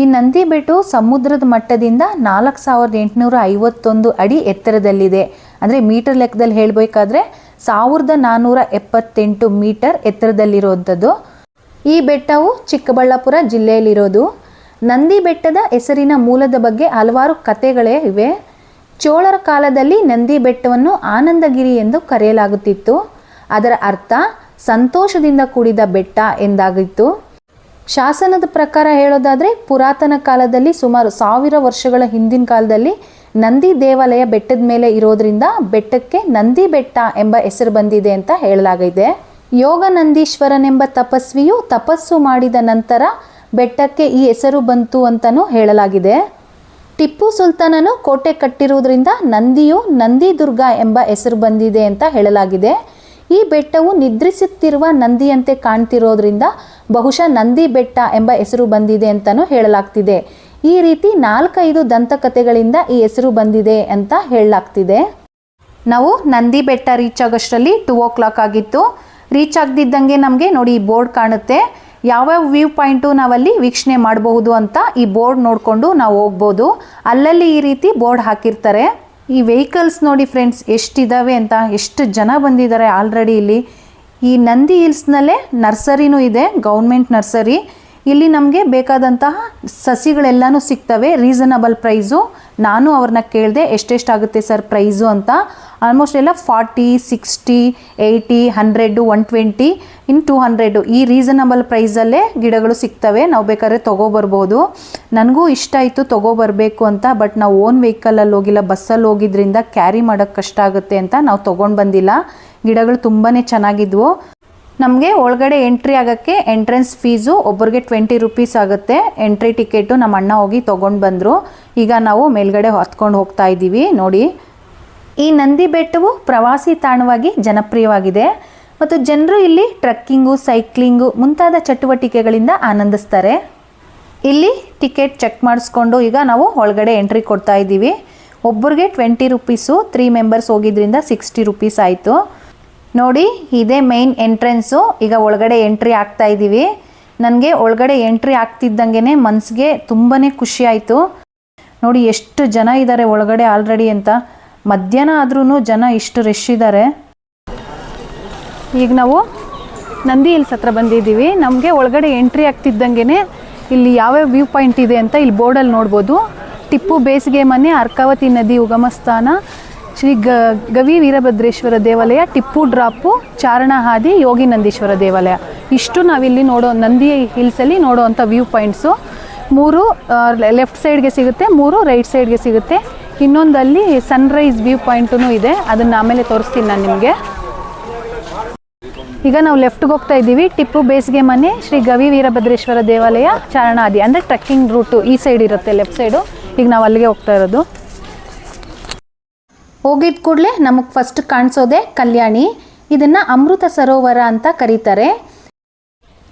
S1: ಈ ನಂದಿ ಬೆಟ್ಟು ಸಮುದ್ರದ ಮಟ್ಟದಿಂದ ನಾಲ್ಕು ಸಾವಿರದ ಎಂಟುನೂರ ಐವತ್ತೊಂದು ಅಡಿ ಎತ್ತರದಲ್ಲಿದೆ. ಅಂದರೆ ಮೀಟರ್ ಲೆಕ್ಕದಲ್ಲಿ ಹೇಳಬೇಕಾದ್ರೆ, ಸಾವಿರದ ನಾನ್ನೂರ ಎಪ್ಪತ್ತೆಂಟು ಮೀಟರ್ ಎತ್ತರದಲ್ಲಿರುವಂಥದ್ದು. ಈ ಬೆಟ್ಟವು ಚಿಕ್ಕಬಳ್ಳಾಪುರ ಜಿಲ್ಲೆಯಲ್ಲಿರೋದು. ನಂದಿ ಬೆಟ್ಟದ ಹೆಸರಿನ ಮೂಲದ ಬಗ್ಗೆ ಹಲವಾರು ಕಥೆಗಳೇ ಇವೆ. ಚೋಳರ ಕಾಲದಲ್ಲಿ ನಂದಿ ಬೆಟ್ಟವನ್ನು ಆನಂದಗಿರಿ ಎಂದು ಕರೆಯಲಾಗುತ್ತಿತ್ತು. ಅದರ ಅರ್ಥ, ಸಂತೋಷದಿಂದ ಕೂಡಿದ ಬೆಟ್ಟ ಎಂದಾಗಿತ್ತು. ಶಾಸನದ ಪ್ರಕಾರ ಹೇಳೋದಾದರೆ, ಪುರಾತನ ಕಾಲದಲ್ಲಿ ಸುಮಾರು ಸಾವಿರ ವರ್ಷಗಳ ಹಿಂದಿನ ಕಾಲದಲ್ಲಿ ನಂದಿ ದೇವಾಲಯ ಬೆಟ್ಟದ ಮೇಲೆ ಇರೋದ್ರಿಂದ ಬೆಟ್ಟಕ್ಕೆ ನಂದಿ ಬೆಟ್ಟ ಎಂಬ ಹೆಸರು ಬಂದಿದೆ ಅಂತ ಹೇಳಲಾಗಿದೆ. ಯೋಗ ನಂದೀಶ್ವರನೆಂಬ ತಪಸ್ವಿಯು ತಪಸ್ಸು ಮಾಡಿದ ನಂತರ ಬೆಟ್ಟಕ್ಕೆ ಈ ಹೆಸರು ಬಂತು ಅಂತಲೂ ಹೇಳಲಾಗಿದೆ. ಟಿಪ್ಪು ಸುಲ್ತಾನನು ಕೋಟೆ ಕಟ್ಟಿರುವುದರಿಂದ ನಂದಿಯು ನಂದಿದುರ್ಗ ಎಂಬ ಹೆಸರು ಬಂದಿದೆ ಅಂತ ಹೇಳಲಾಗಿದೆ. ಈ ಬೆಟ್ಟವು ನಿದ್ರಿಸುತ್ತಿರುವ ನಂದಿಯಂತೆ ಕಾಣ್ತಿರೋದ್ರಿಂದ ಬಹುಶಃ ನಂದಿ ಬೆಟ್ಟ ಎಂಬ ಹೆಸರು ಬಂದಿದೆ ಅಂತಲೂ ಹೇಳಲಾಗ್ತಿದೆ. ಈ ರೀತಿ ನಾಲ್ಕೈದು ದಂತಕಥೆಗಳಿಂದ ಈ ಹೆಸರು ಬಂದಿದೆ ಅಂತ ಹೇಳಲಾಗ್ತಿದೆ. ನಾವು ನಂದಿ ಬೆಟ್ಟ ರೀಚ್ ಆಗೋಷ್ಟರಲ್ಲಿ ಟೂ ಓ ಕ್ಲಾಕ್ ಆಗಿತ್ತು. ರೀಚ್ ಆಗದಿದ್ದಂಗೆ ನಮಗೆ ನೋಡಿ ಈ ಬೋರ್ಡ್ ಕಾಣುತ್ತೆ. ಯಾವ್ಯಾವ ವ್ಯೂ ಪಾಯಿಂಟು ನಾವಲ್ಲಿ ವೀಕ್ಷಣೆ ಮಾಡಬಹುದು ಅಂತ ಈ ಬೋರ್ಡ್ ನೋಡಿಕೊಂಡು ನಾವು ಹೋಗ್ಬೋದು. ಅಲ್ಲಲ್ಲಿ ಈ ರೀತಿ ಬೋರ್ಡ್ ಹಾಕಿರ್ತಾರೆ. ಈ ವೆಹಿಕಲ್ಸ್ ನೋಡಿ ಫ್ರೆಂಡ್ಸ್ ಎಷ್ಟಿದ್ದಾವೆ ಅಂತ, ಎಷ್ಟು ಜನ ಬಂದಿದ್ದಾರೆ ಆಲ್ರೆಡಿ ಇಲ್ಲಿ. ಈ ನಂದಿ ಹಿಲ್ಸ್ನಲ್ಲೇ ನರ್ಸರಿನೂ ಇದೆ ಗೌರ್ಮೆಂಟ್ ನರ್ಸರಿ. ಇಲ್ಲಿ ನಮಗೆ ಬೇಕಾದಂತಹ ಸಸಿಗಳೆಲ್ಲನೂ ಸಿಗ್ತವೆ ರೀಸನಬಲ್ ಪ್ರೈಸು ನಾನು ಅವ್ರನ್ನ ಕೇಳಿದೆ ಎಷ್ಟೆಷ್ಟಾಗುತ್ತೆ ಸರ್ ಪ್ರೈಸು ಅಂತ. ಆಲ್ಮೋಸ್ಟ್ ಎಲ್ಲ forty, sixty, eighty, hundred, one twenty in two hundred. ಈ ರೀಸನಬಲ್ ಪ್ರೈಸಲ್ಲೇ ಗಿಡಗಳು ಸಿಗ್ತವೆ. ನಾವು ಬೇಕಾದ್ರೆ ತೊಗೊಬರ್ಬೋದು. ನನಗೂ ಇಷ್ಟ ಆಯಿತು ತೊಗೊಬರಬೇಕು ಅಂತ, ಬಟ್ ನಾವು ಓನ್ ವೆಹಿಕಲಲ್ಲಿ ಹೋಗಿಲ್ಲ, ಬಸ್ಸಲ್ಲಿ ಹೋಗಿದ್ರಿಂದ ಕ್ಯಾರಿ ಮಾಡೋಕ್ಕೆ ಕಷ್ಟ ಆಗುತ್ತೆ ಅಂತ ನಾವು ತೊಗೊಂಡು ಬಂದಿಲ್ಲ. ಗಿಡಗಳು ತುಂಬಾ ಚೆನ್ನಾಗಿದ್ವು. ನಮಗೆ ಒಳಗಡೆ ಎಂಟ್ರಿ ಆಗೋಕ್ಕೆ ಎಂಟ್ರೆನ್ಸ್ ಫೀಸು ಒಬ್ಬರಿಗೆ ಟ್ವೆಂಟಿ ರುಪೀಸ್ ಆಗುತ್ತೆ. ಎಂಟ್ರಿ ಟಿಕೆಟು ನಮ್ಮ ಅಣ್ಣ ಹೋಗಿ ತೊಗೊಂಡು ಬಂದರು. ಈಗ ನಾವು ಮೇಲ್ಗಡೆ ಹತ್ಕೊಂಡು ಹೋಗ್ತಾ ಇದ್ದೀವಿ ನೋಡಿ ಈ ನಂದಿ ಬೆಟ್ಟವು ಪ್ರವಾಸಿ ತಾಣವಾಗಿ ಜನಪ್ರಿಯವಾಗಿದೆ ಮತ್ತು ಜನರು ಇಲ್ಲಿ ಟ್ರಕ್ಕಿಂಗು, ಸೈಕ್ಲಿಂಗು ಮುಂತಾದ ಚಟುವಟಿಕೆಗಳಿಂದ ಆನಂದಿಸ್ತಾರೆ. ಇಲ್ಲಿ ಟಿಕೆಟ್ ಚೆಕ್ ಮಾಡಿಸ್ಕೊಂಡು ಈಗ ನಾವು ಒಳಗಡೆ ಎಂಟ್ರಿ ಕೊಡ್ತಾ ಇದ್ದೀವಿ. ಒಬ್ಬರಿಗೆ ಟ್ವೆಂಟಿ ರುಪೀಸು, ತ್ರೀ ಮೆಂಬರ್ಸ್ ಹೋಗಿದ್ರಿಂದ ಸಿಕ್ಸ್ಟಿ ರುಪೀಸ್ ಆಯಿತು. ನೋಡಿ, ಇದೇ ಮೇನ್ ಎಂಟ್ರೆನ್ಸು. ಈಗ ಒಳಗಡೆ ಎಂಟ್ರಿ ಆಗ್ತಾ ಇದ್ದೀವಿ. ನನಗೆ ಒಳಗಡೆ ಎಂಟ್ರಿ ಆಗ್ತಿದ್ದಂಗೆ ಮನಸ್ಸಿಗೆ ತುಂಬಾ ಖುಷಿ ಆಯಿತು. ನೋಡಿ, ಎಷ್ಟು ಜನ ಇದ್ದಾರೆ ಒಳಗಡೆ ಆಲ್ರೆಡಿ ಅಂತ. ಮಧ್ಯಾಹ್ನ ಆದ್ರೂ ಜನ ಇಷ್ಟು ರಶ್ ಇದ್ದಾರೆ ಈಗ ನಾವು ನಂದಿ ಹಿಲ್ಸ್ ಹತ್ರ ಬಂದಿದ್ದೀವಿ. ನಮಗೆ ಒಳಗಡೆ ಎಂಟ್ರಿ ಆಗ್ತಿದ್ದಂಗೆ ಇಲ್ಲಿ ಯಾವ್ಯಾವ ವ್ಯೂ ಪಾಯಿಂಟ್ ಇದೆ ಅಂತ ಇಲ್ಲಿ ಬೋರ್ಡಲ್ಲಿ ನೋಡ್ಬೋದು. ಟಿಪ್ಪು ಬೇಸಿಗೆ ಮನೆ, ಅರ್ಕಾವತಿ ನದಿ ಉಗಮ ಸ್ಥಾನ, ಶ್ರೀ ಗ, ಗವಿ ವೀರಭದ್ರೇಶ್ವರ ದೇವಾಲಯ, ಟಿಪ್ಪು ಡ್ರಾಪು ಚಾರಣ ಹಾದಿ ಯೋಗಿ ನಂದೀಶ್ವರ ದೇವಾಲಯ. ಇಷ್ಟು ನಾವಿಲ್ಲಿ ನೋಡೋ, ನಂದಿ ಹಿಲ್ಸಲ್ಲಿ ನೋಡೋವಂಥ ವ್ಯೂ ಪಾಯಿಂಟ್ಸು ಮೂರು ಲೆಫ್ಟ್ ಸೈಡ್ಗೆ ಸಿಗುತ್ತೆ, ಮೂರು ರೈಟ್ ಸೈಡ್ಗೆ ಸಿಗುತ್ತೆ. ಇನ್ನೊಂದಲ್ಲಿ ಸನ್ರೈಸ್ ವ್ಯೂ ಪಾಯಿಂಟೂ ಇದೆ. ಅದನ್ನು ಆಮೇಲೆ ತೋರಿಸ್ತೀನಿ ನಾನು ನಿಮಗೆ. ಈಗ ನಾವು ಲೆಫ್ಟ್ಗೆ ಹೋಗ್ತಾ ಇದ್ದೀವಿ. ಟಿಪ್ಪು ಬೇಸಿಗೆ ಮನೆ ಶ್ರೀ ಗವಿ ವೀರಭದ್ರೇಶ್ವರ ದೇವಾಲಯ ಚಾರಣಾದಿ, ಅಂದರೆ ಟ್ರೆಕ್ಕಿಂಗ್ ರೂಟು ಈ ಸೈಡ್ ಇರುತ್ತೆ ಲೆಫ್ಟ್ ಸೈಡು ಈಗ ನಾವು ಅಲ್ಲಿಗೆ ಹೋಗ್ತಾ ಇರೋದು. ಹೋಗಿದ ಕೂಡಲೇ ನಮಗೆ ಫಸ್ಟ್ ಕಾಣಿಸೋದೆ ಕಲ್ಯಾಣಿ. ಇದನ್ನು ಅಮೃತ ಸರೋವರ ಅಂತ ಕರೀತಾರೆ.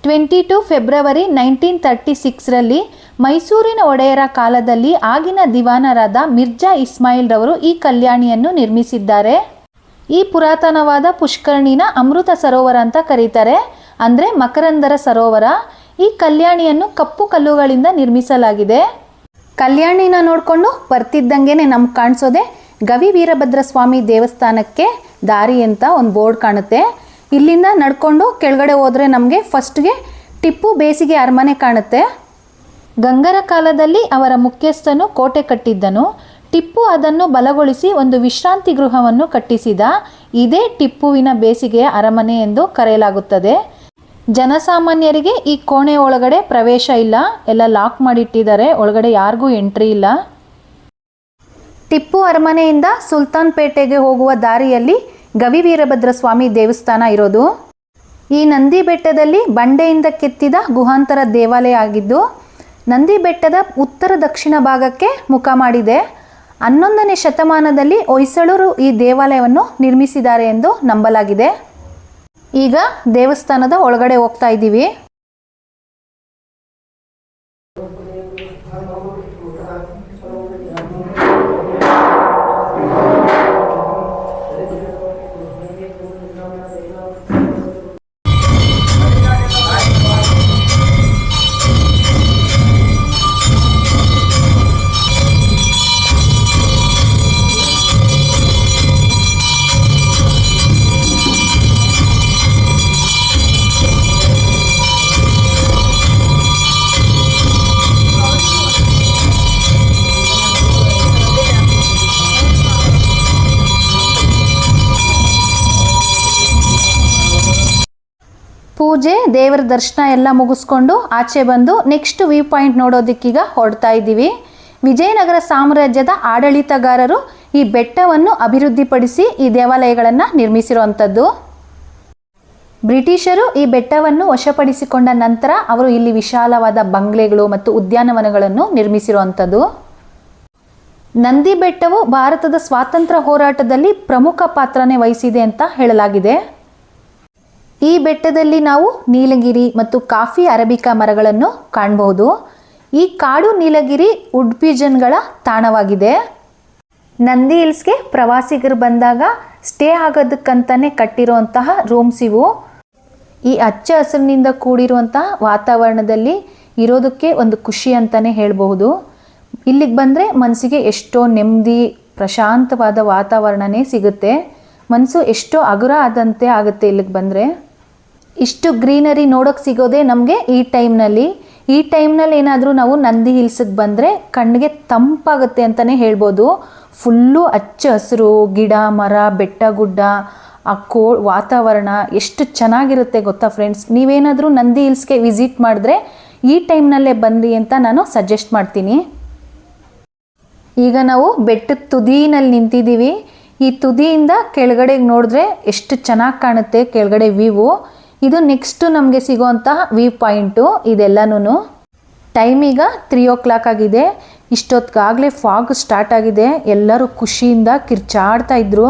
S1: Twenty two February nineteen thirty ಸಿಕ್ಸ್ರಲ್ಲಿ ಮೈಸೂರಿನ ಒಡೆಯರ ಕಾಲದಲ್ಲಿ ಆಗಿನ ದಿವಾನರಾದ ಮಿರ್ಜಾ ಇಸ್ಮಾಯಿಲ್ ರವರು ಈ ಕಲ್ಯಾಣಿಯನ್ನು ನಿರ್ಮಿಸಿದ್ದಾರೆ. ಈ ಪುರಾತನವಾದ ಪುಷ್ಕರಣಿನ ಅಮೃತ ಸರೋವರ ಅಂತ ಕರೀತಾರೆ. ಅಂದರೆ ಮಕರಂದರ ಸರೋವರ. ಈ ಕಲ್ಯಾಣಿಯನ್ನು ಕಪ್ಪು ಕಲ್ಲುಗಳಿಂದ ನಿರ್ಮಿಸಲಾಗಿದೆ. ಕಲ್ಯಾಣಿನ ನೋಡಿಕೊಂಡು ಬರ್ತಿದ್ದಂಗೆ ನಮ್ಗೆ ಕಾಣಿಸೋದೆ ಗವಿ ವೀರಭದ್ರ ಸ್ವಾಮಿ ದೇವಸ್ಥಾನಕ್ಕೆ ದಾರಿ ಅಂತ ಒಂದು ಬೋರ್ಡ್ ಕಾಣುತ್ತೆ. ಇಲ್ಲಿಂದ ನಡ್ಕೊಂಡು ಕೆಳಗಡೆ ಹೋದರೆ ನಮಗೆ ಫಸ್ಟ್ಗೆ ಟಿಪ್ಪು ಬೇಸಿಗೆ ಅರಮನೆ ಕಾಣುತ್ತೆ. ಗಂಗರ ಕಾಲದಲ್ಲಿ ಅವರ ಮುಖ್ಯಸ್ಥನು ಕೋಟೆ ಕಟ್ಟಿದ್ದನು. ಟಿಪ್ಪು ಅದನ್ನು ಬಲಗೊಳಿಸಿ ಒಂದು ವಿಶ್ರಾಂತಿ ಗೃಹವನ್ನು ಕಟ್ಟಿಸಿದ. ಇದೇ ಟಿಪ್ಪುವಿನ ಬೇಸಿಗೆಯ ಅರಮನೆ ಎಂದು ಕರೆಯಲಾಗುತ್ತದೆ. ಜನಸಾಮಾನ್ಯರಿಗೆ ಈ ಕೋಣೆ ಒಳಗಡೆ ಪ್ರವೇಶ ಇಲ್ಲ. ಎಲ್ಲ ಲಾಕ್ ಮಾಡಿಟ್ಟಿದ್ದಾರೆ. ಒಳಗಡೆ ಯಾರಿಗೂ ಎಂಟ್ರಿ ಇಲ್ಲ. ಟಿಪ್ಪು ಅರಮನೆಯಿಂದ ಸುಲ್ತಾನ್ ಪೇಟೆಗೆ ಹೋಗುವ ದಾರಿಯಲ್ಲಿ ಗವಿ ವೀರಭದ್ರ ಸ್ವಾಮಿ ದೇವಸ್ಥಾನ ಇರೋದು. ಈ ನಂದಿ ಬೆಟ್ಟದಲ್ಲಿ ಬಂಡೆಯಿಂದ ಕೆತ್ತಿದ ಗುಹಾಂತರ ದೇವಾಲಯ ಆಗಿದ್ದು, ನಂದಿ ಬೆಟ್ಟದ ಉತ್ತರ ದಕ್ಷಿಣ ಭಾಗಕ್ಕೆ ಮುಖ ಮಾಡಿದೆ. ಹನ್ನೊಂದನೇ ಶತಮಾನದಲ್ಲಿ ಹೊಯ್ಸಳರು ಈ ದೇವಾಲಯವನ್ನು ನಿರ್ಮಿಸಿದ್ದಾರೆ ಎಂದು ನಂಬಲಾಗಿದೆ. ಈಗ ದೇವಸ್ಥಾನದ ಒಳಗಡೆ ಹೋಗ್ತಾ ಇದ್ದೀವಿ. ಪೂಜೆ, ದೇವರ ದರ್ಶನ ಎಲ್ಲ ಮುಗಿಸ್ಕೊಂಡು ಆಚೆ ಬಂದು ನೆಕ್ಸ್ಟ್ ವ್ಯೂ ಪಾಯಿಂಟ್ ನೋಡೋದಕ್ಕೀಗ ಹೊರಡ್ತಾ ಇದ್ದೀವಿ. ವಿಜಯನಗರ ಸಾಮ್ರಾಜ್ಯದ ಆಡಳಿತಗಾರರು ಈ ಬೆಟ್ಟವನ್ನು ಅಭಿವೃದ್ಧಿಪಡಿಸಿ ಈ ದೇವಾಲಯಗಳನ್ನು ನಿರ್ಮಿಸಿರುವಂಥದ್ದು. ಬ್ರಿಟಿಷರು ಈ ಬೆಟ್ಟವನ್ನು ವಶಪಡಿಸಿಕೊಂಡ ನಂತರ ಅವರು ಇಲ್ಲಿ ವಿಶಾಲವಾದ ಬಂಗ್ಲೆಗಳು ಮತ್ತು ಉದ್ಯಾನವನಗಳನ್ನು ನಿರ್ಮಿಸಿರುವಂಥದ್ದು. ನಂದಿ ಬೆಟ್ಟವು ಭಾರತದ ಸ್ವಾತಂತ್ರ್ಯ ಹೋರಾಟದಲ್ಲಿ ಪ್ರಮುಖ ಪಾತ್ರನೇ ವಹಿಸಿದೆ ಅಂತ ಹೇಳಲಾಗಿದೆ. ಈ ಬೆಟ್ಟದಲ್ಲಿ ನಾವು ನೀಲಗಿರಿ ಮತ್ತು ಕಾಫಿ ಅರಬಿಕಾ ಮರಗಳನ್ನು ಕಾಣಬಹುದು ಈ ಕಾಡು ನೀಲಗಿರಿ ಉಡ್ಪಿಜನ್ಗಳ ತಾಣವಾಗಿದೆ. ನಂದಿ ಹಿಲ್ಸ್ಗೆ ಪ್ರವಾಸಿಗರು ಬಂದಾಗ ಸ್ಟೇ ಆಗೋದಕ್ಕಂತಾನೆ ಕಟ್ಟಿರುವಂತಹ ರೂಮ್ಸ್ ಇವು. ಈ ಹಚ್ಚ ಹಸಿರಿನಿಂದ ಕೂಡಿರುವಂತಹ ವಾತಾವರಣದಲ್ಲಿ ಇರೋದಕ್ಕೆ ಒಂದು ಖುಷಿ ಅಂತಲೇ ಹೇಳಬಹುದು. ಇಲ್ಲಿಗೆ ಬಂದರೆ ಮನಸ್ಸಿಗೆ ಎಷ್ಟೋ ನೆಮ್ಮದಿ, ಪ್ರಶಾಂತವಾದ ವಾತಾವರಣನೇ ಸಿಗುತ್ತೆ. ಮನಸ್ಸು ಎಷ್ಟೋ ಹಗುರ ಆದಂತೆ ಆಗುತ್ತೆ ಇಲ್ಲಿಗೆ ಬಂದರೆ. ಇಷ್ಟು ಗ್ರೀನರಿ ನೋಡೋಕೆ ಸಿಗೋದೇ ನಮಗೆ ಈ ಟೈಮ್ನಲ್ಲಿ. ಈ ಟೈಮ್ನಲ್ಲಿ ಏನಾದರೂ ನಾವು ನಂದಿ ಹಿಲ್ಸಿಗೆ ಬಂದರೆ ಕಣ್ಣಿಗೆ ತಂಪಾಗುತ್ತೆ ಅಂತಲೇ ಹೇಳ್ಬೋದು. ಫುಲ್ಲು ಹಚ್ಚ ಹಸಿರು, ಗಿಡ, ಮರ, ಬೆಟ್ಟ, ಗುಡ್ಡ, ಆ ಕೋ, ವಾತಾವರಣ ಎಷ್ಟು ಚೆನ್ನಾಗಿರುತ್ತೆ ಗೊತ್ತಾ ಫ್ರೆಂಡ್ಸ್? ನೀವೇನಾದರೂ ನಂದಿ ಹಿಲ್ಸ್ಗೆ ವಿಸಿಟ್ ಮಾಡಿದ್ರೆ ಈ ಟೈಮ್ನಲ್ಲೇ ಬನ್ನಿ ಅಂತ ನಾನು ಸಜೆಸ್ಟ್ ಮಾಡ್ತೀನಿ. ಈಗ ನಾವು ಬೆಟ್ಟದ ತುದಿನಲ್ಲಿ ನಿಂತಿದ್ದೀವಿ. ಈ ತುದಿಯಿಂದ ಕೆಳಗಡೆಗೆ ನೋಡಿದ್ರೆ ಎಷ್ಟು ಚೆನ್ನಾಗಿ ಕಾಣುತ್ತೆ, ಕೆಳಗಡೆ ವ್ಯೂವು ಇದು ನೆಕ್ಸ್ಟು ನಮಗೆ ಸಿಗುವಂತಹ ವ್ಯೂ ಪಾಯಿಂಟು ಇದೆಲ್ಲನೂ ಟೈಮ್ ಈಗ ತ್ರೀ ಓ ಕ್ಲಾಕ್ ಆಗಿದೆ. ಇಷ್ಟೊತ್ತಿಗಾಗಲೇ ಫಾಗ್ ಸ್ಟಾರ್ಟ್ ಆಗಿದೆ. ಎಲ್ಲರೂ ಖುಷಿಯಿಂದ ಕಿರ್ಚಾಡ್ತಾ ಇದ್ರು.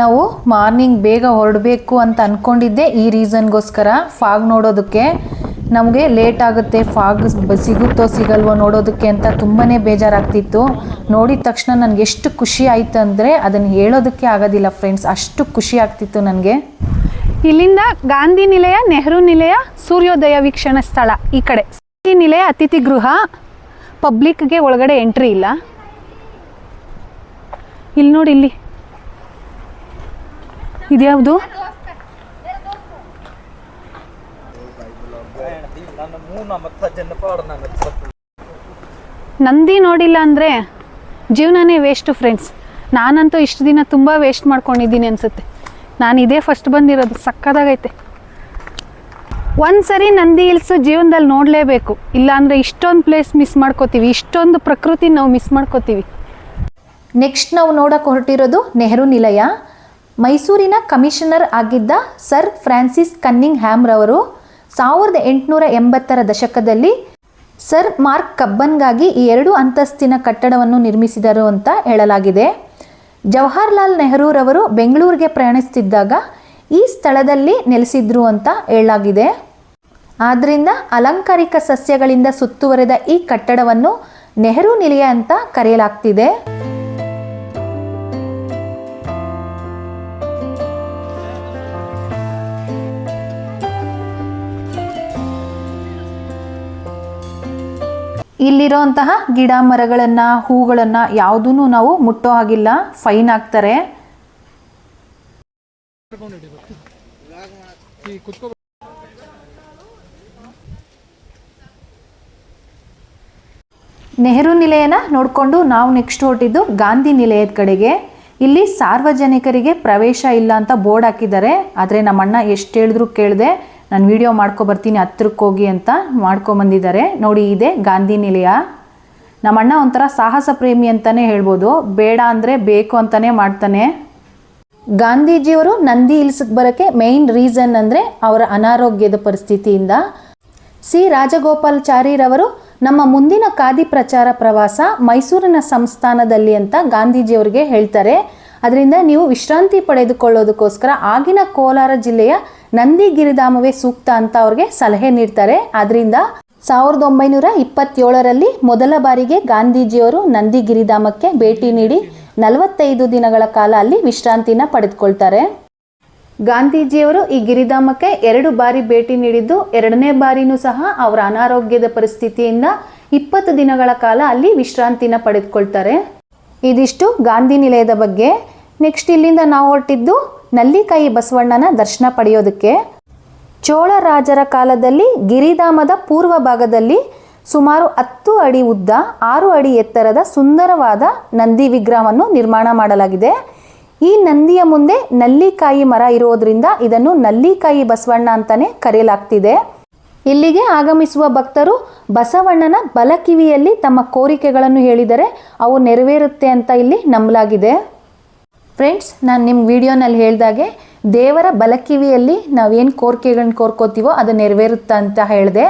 S1: ನಾವು ಮಾರ್ನಿಂಗ್ ಬೇಗ ಹೊರಡಬೇಕು ಅಂತ ಅಂದ್ಕೊಂಡಿದ್ದೆ ಈ ರೀಸನ್ಗೋಸ್ಕರ ಫಾಗ್ ನೋಡೋದಕ್ಕೆ ನಮಗೆ ಲೇಟ್ ಆಗುತ್ತೆ. ಫಾಗ್ ಸಿಗುತ್ತೋ ಸಿಗಲ್ವೋ ನೋಡೋದಕ್ಕೆ ಅಂತ ತುಂಬಾ ಬೇಜಾರಾಗ್ತಿತ್ತು. ನೋಡಿದ ತಕ್ಷಣ ನನಗೆ ಎಷ್ಟು ಖುಷಿ ಆಯಿತು ಅಂದರೆ ಅದನ್ನು ಹೇಳೋದಕ್ಕೆ ಆಗೋದಿಲ್ಲ ಫ್ರೆಂಡ್ಸ್. ಅಷ್ಟು ಖುಷಿ ಆಗ್ತಿತ್ತು ನನಗೆ.
S2: ಇಲ್ಲಿಂದ ಗಾಂಧಿ ನಿಲಯ, ನೆಹರು ನಿಲಯ, ಸೂರ್ಯೋದಯ ವೀಕ್ಷಣ ಸ್ಥಳ ಈ ಕಡೆ. ಗಾಂಧಿ ನಿಲಯ ಅತಿಥಿ ಗೃಹ ಪಬ್ಲಿಕ್ಗೆ ಒಳಗಡೆ ಎಂಟ್ರಿ ಇಲ್ಲ. ಇಲ್ಲಿ ನೋಡಿ ಇಲ್ಲಿ. ಇದ್ಯಾವುದು? ನಂದಿ ನೋಡಿಲ್ಲ ಅಂದರೆ ಜೀವನನೇ ವೇಸ್ಟು ಫ್ರೆಂಡ್ಸ್ ನಾನಂತೂ ಇಷ್ಟು ದಿನ ತುಂಬ ವೇಸ್ಟ್ ಮಾಡ್ಕೊಂಡಿದ್ದೀನಿ ಅನಿಸುತ್ತೆ. ನಾನು ಇದೇ ಫಸ್ಟ್ ಬಂದಿರೋದು, ಸಕ್ಕದಾಗೈತೆ. ಒಂದ್ಸರಿ ನಂದಿ ಹಿಲ್ಸು ಜೀವನದಲ್ಲಿ ನೋಡಲೇಬೇಕು. ಇಲ್ಲಾಂದರೆ ಇಷ್ಟೊಂದು ಪ್ಲೇಸ್ ಮಿಸ್ ಮಾಡ್ಕೋತೀವಿ. ಇಷ್ಟೊಂದು ಪ್ರಕೃತಿ ನಾವು ಮಿಸ್ ಮಾಡ್ಕೋತೀವಿ.
S1: ನೆಕ್ಸ್ಟ್ ನಾವು ನೋಡೋಕೆ ಹೊರಟಿರೋದು ನೆಹರು ನಿಲಯ. ಮೈಸೂರಿನ ಕಮಿಷನರ್ ಆಗಿದ್ದ ಸರ್ ಫ್ರಾನ್ಸಿಸ್ ಕನ್ನಿಂಗ್ ಹ್ಯಾಮ್ರವರು ಸಾವಿರದ ಎಂಟುನೂರ ಎಂಬತ್ತರ ದಶಕದಲ್ಲಿ ಸರ್ ಮಾರ್ಕ್ ಕಬ್ಬನ್ಗಾಗಿ ಈ ಎರಡು ಅಂತಸ್ತಿನ ಕಟ್ಟಡವನ್ನು ನಿರ್ಮಿಸಿದರು ಅಂತ ಹೇಳಲಾಗಿದೆ. ಜವಾಹರ್ಲಾಲ್ ನೆಹರೂರವರು ಬೆಂಗಳೂರಿಗೆ ಪ್ರಯಾಣಿಸ್ತಿದ್ದಾಗ ಈ ಸ್ಥಳದಲ್ಲಿ ನೆಲೆಸಿದ್ರು ಅಂತ ಹೇಳಲಾಗಿದೆ. ಆದ್ದರಿಂದ ಅಲಂಕಾರಿಕ ಸಸ್ಯಗಳಿಂದ ಸುತ್ತುವರೆದ ಈ ಕಟ್ಟಡವನ್ನು ನೆಹರು ನಿಲಯ ಅಂತ ಕರೆಯಲಾಗ್ತಿದೆ. ಇಲ್ಲಿರೋಂತಹ ಗಿಡ ಮರಗಳನ್ನು ಹೂಗಳನ್ನು ಯಾವುದೂ ನಾವು ಮುಟ್ಟೋ ಹಾಗಿಲ್ಲ. ಫೈನ್ ಹಾಕ್ತಾರೆ. ನೆಹರು ನಿಲಯನ ನೋಡಿಕೊಂಡು ನಾವು ನೆಕ್ಸ್ಟ್ ಹೊರಟಿದ್ದು ಗಾಂಧಿ ನಿಲಯದ ಕಡೆಗೆ. ಇಲ್ಲಿ ಸಾರ್ವಜನಿಕರಿಗೆ ಪ್ರವೇಶ ಇಲ್ಲ ಅಂತ ಬೋರ್ಡ್ ಹಾಕಿದ್ದಾರೆ. ಆದರೆ ನಮ್ಮಣ್ಣ ಎಷ್ಟು ಹೇಳಿದ್ರು ಕೇಳಿದೆ. ನಾನು ವಿಡಿಯೋ ಮಾಡ್ಕೊಬರ್ತೀನಿ ಹತ್ರಕ್ಕೆ ಹೋಗಿ ಅಂತ ಮಾಡ್ಕೊಂಬಂದಿದ್ದಾರೆ ನೋಡಿ, ಇದೆ ಗಾಂಧಿ ನಿಲಯ. ನಮ್ಮಣ್ಣ ಒಂಥರ ಸಾಹಸ ಪ್ರೇಮಿ ಅಂತಲೇ ಹೇಳ್ಬೋದು. ಬೇಡ ಅಂದರೆ ಬೇಕು ಅಂತಲೇ ಮಾಡ್ತಾನೆ. ಗಾಂಧೀಜಿಯವರು ನಂದಿ ಇಲ್ಸಕ್ಕೆ ಬರೋಕ್ಕೆ ಮೇಯ್ನ್ ರೀಸನ್ ಅಂದರೆ ಅವರ ಅನಾರೋಗ್ಯದ ಪರಿಸ್ಥಿತಿಯಿಂದ. ಸಿ. ರಾಜಗೋಪಾಲಾಚಾರಿರವರು ನಮ್ಮ ಮುಂದಿನ ಖಾದಿ ಪ್ರಚಾರ ಪ್ರವಾಸ ಮೈಸೂರಿನ ಸಂಸ್ಥಾನದಲ್ಲಿ ಅಂತ ಗಾಂಧೀಜಿಯವರಿಗೆ ಹೇಳ್ತಾರೆ. ಅದರಿಂದ ನೀವು ವಿಶ್ರಾಂತಿ ಪಡೆದುಕೊಳ್ಳೋದಕ್ಕೋಸ್ಕರ ಆಗಿನ ಕೋಲಾರ ಜಿಲ್ಲೆಯ ನಂದಿ ಗಿರಿಧಾಮವೇ ಸೂಕ್ತ ಅಂತ ಅವ್ರಿಗೆ ಸಲಹೆ ನೀಡ್ತಾರೆ. ಆದ್ರಿಂದ ಸಾವಿರದ ಒಂಬೈನೂರ ಇಪ್ಪತ್ತೇಳರಲ್ಲಿ ಮೊದಲ ಬಾರಿಗೆ ಗಾಂಧೀಜಿಯವರು ನಂದಿ ಗಿರಿಧಾಮಕ್ಕೆ ಭೇಟಿ ನೀಡಿ ನಲವತ್ತೈದು ದಿನಗಳ ಕಾಲ ಅಲ್ಲಿ ವಿಶ್ರಾಂತಿನ ಪಡೆದುಕೊಳ್ತಾರೆ. ಗಾಂಧೀಜಿಯವರು ಈ ಗಿರಿಧಾಮಕ್ಕೆ ಎರಡು ಬಾರಿ ಭೇಟಿ ನೀಡಿದ್ದು, ಎರಡನೇ ಬಾರಿನೂ ಸಹ ಅವರ ಅನಾರೋಗ್ಯದ ಪರಿಸ್ಥಿತಿಯಿಂದ ಇಪ್ಪತ್ತು ದಿನಗಳ ಕಾಲ ಅಲ್ಲಿ ವಿಶ್ರಾಂತಿನ ಪಡೆದುಕೊಳ್ತಾರೆ. ಇದಿಷ್ಟು ಗಾಂಧಿ ನಿಲಯದ ಬಗ್ಗೆ. ನೆಕ್ಸ್ಟ್ ಇಲ್ಲಿಂದ ನಾವು ಹೊರಟಿದ್ದು ನಲ್ಲಿಕಾಯಿ ಬಸವಣ್ಣನ ದರ್ಶನ ಪಡೆಯೋದಕ್ಕೆ ಚೋಳ ರಾಜರ ಕಾಲದಲ್ಲಿ ಗಿರಿಧಾಮದ ಪೂರ್ವ ಭಾಗದಲ್ಲಿ ಸುಮಾರು ಹತ್ತು ಅಡಿ ಉದ್ದ, ಆರು ಅಡಿ ಎತ್ತರದ ಸುಂದರವಾದ ನಂದಿ ವಿಗ್ರಹವನ್ನು ನಿರ್ಮಾಣ ಮಾಡಲಾಗಿದೆ. ಈ ನಂದಿಯ ಮುಂದೆ ನಲ್ಲಿಕಾಯಿ ಮರ ಇರೋದ್ರಿಂದ ಇದನ್ನು ನಲ್ಲಿಕಾಯಿ ಬಸವಣ್ಣ ಅಂತಾನೆ ಕರೆಯಲಾಗ್ತಿದೆ. ಇಲ್ಲಿಗೆ ಆಗಮಿಸುವ ಭಕ್ತರು ಬಸವಣ್ಣನ ಬಲಕಿವಿಯಲ್ಲಿ ತಮ್ಮ ಕೋರಿಕೆಗಳನ್ನು ಹೇಳಿದರೆ ಅವು ನೆರವೇರುತ್ತೆ ಅಂತ ಇಲ್ಲಿ ನಂಬಲಾಗಿದೆ. ಫ್ರೆಂಡ್ಸ್ ನಾನು ನಿಮ್ಮ ವಿಡಿಯೋನಲ್ಲಿ ಹೇಳಿದಾಗೆ ದೇವರ ಬಲಕಿವಿಯಲ್ಲಿ ನಾವೇನು ಕೋರಿಕೆಗಳನ್ನ ಕೋರ್ಕೋತೀವೋ ಅದು ನೆರವೇರುತ್ತಾ ಅಂತ ಹೇಳಿದೆ.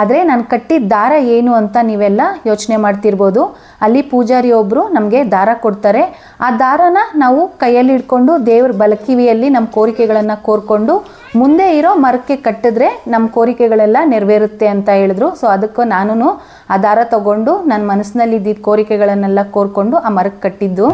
S1: ಆದರೆ ನಾನು ಕಟ್ಟಿದ ದಾರ ಏನು ಅಂತ ನೀವೆಲ್ಲ ಯೋಚನೆ ಮಾಡ್ತಿರ್ಬೋದು. ಅಲ್ಲಿ ಪೂಜಾರಿ ಒಬ್ಬರು ನಮಗೆ ದಾರ ಕೊಡ್ತಾರೆ. ಆ ದಾರನ ನಾವು ಕೈಯಲ್ಲಿ ಹಿಡ್ಕೊಂಡು ದೇವ್ರ ಬಲಕಿವಿಯಲ್ಲಿ ನಮ್ಮ ಕೋರಿಕೆಗಳನ್ನು ಕೋರ್ಕೊಂಡು ಮುಂದೆ ಇರೋ ಮರಕ್ಕೆ ಕಟ್ಟಿದ್ರೆ ನಮ್ಮ ಕೋರಿಕೆಗಳೆಲ್ಲ ನೆರವೇರುತ್ತೆ ಅಂತ ಹೇಳಿದ್ರು. ಸೊ ಅದಕ್ಕೆ ನಾನು ಆ ದಾರ ತಗೊಂಡು ನನ್ನ ಮನಸ್ಸಿನಲ್ಲಿ ಇದ್ದಿದ್ದ ಕೋರಿಕೆಗಳನ್ನೆಲ್ಲ ಕೋರ್ಕೊಂಡು ಆ ಮರಕ್ಕೆ ಕಟ್ಟಿದ್ದು.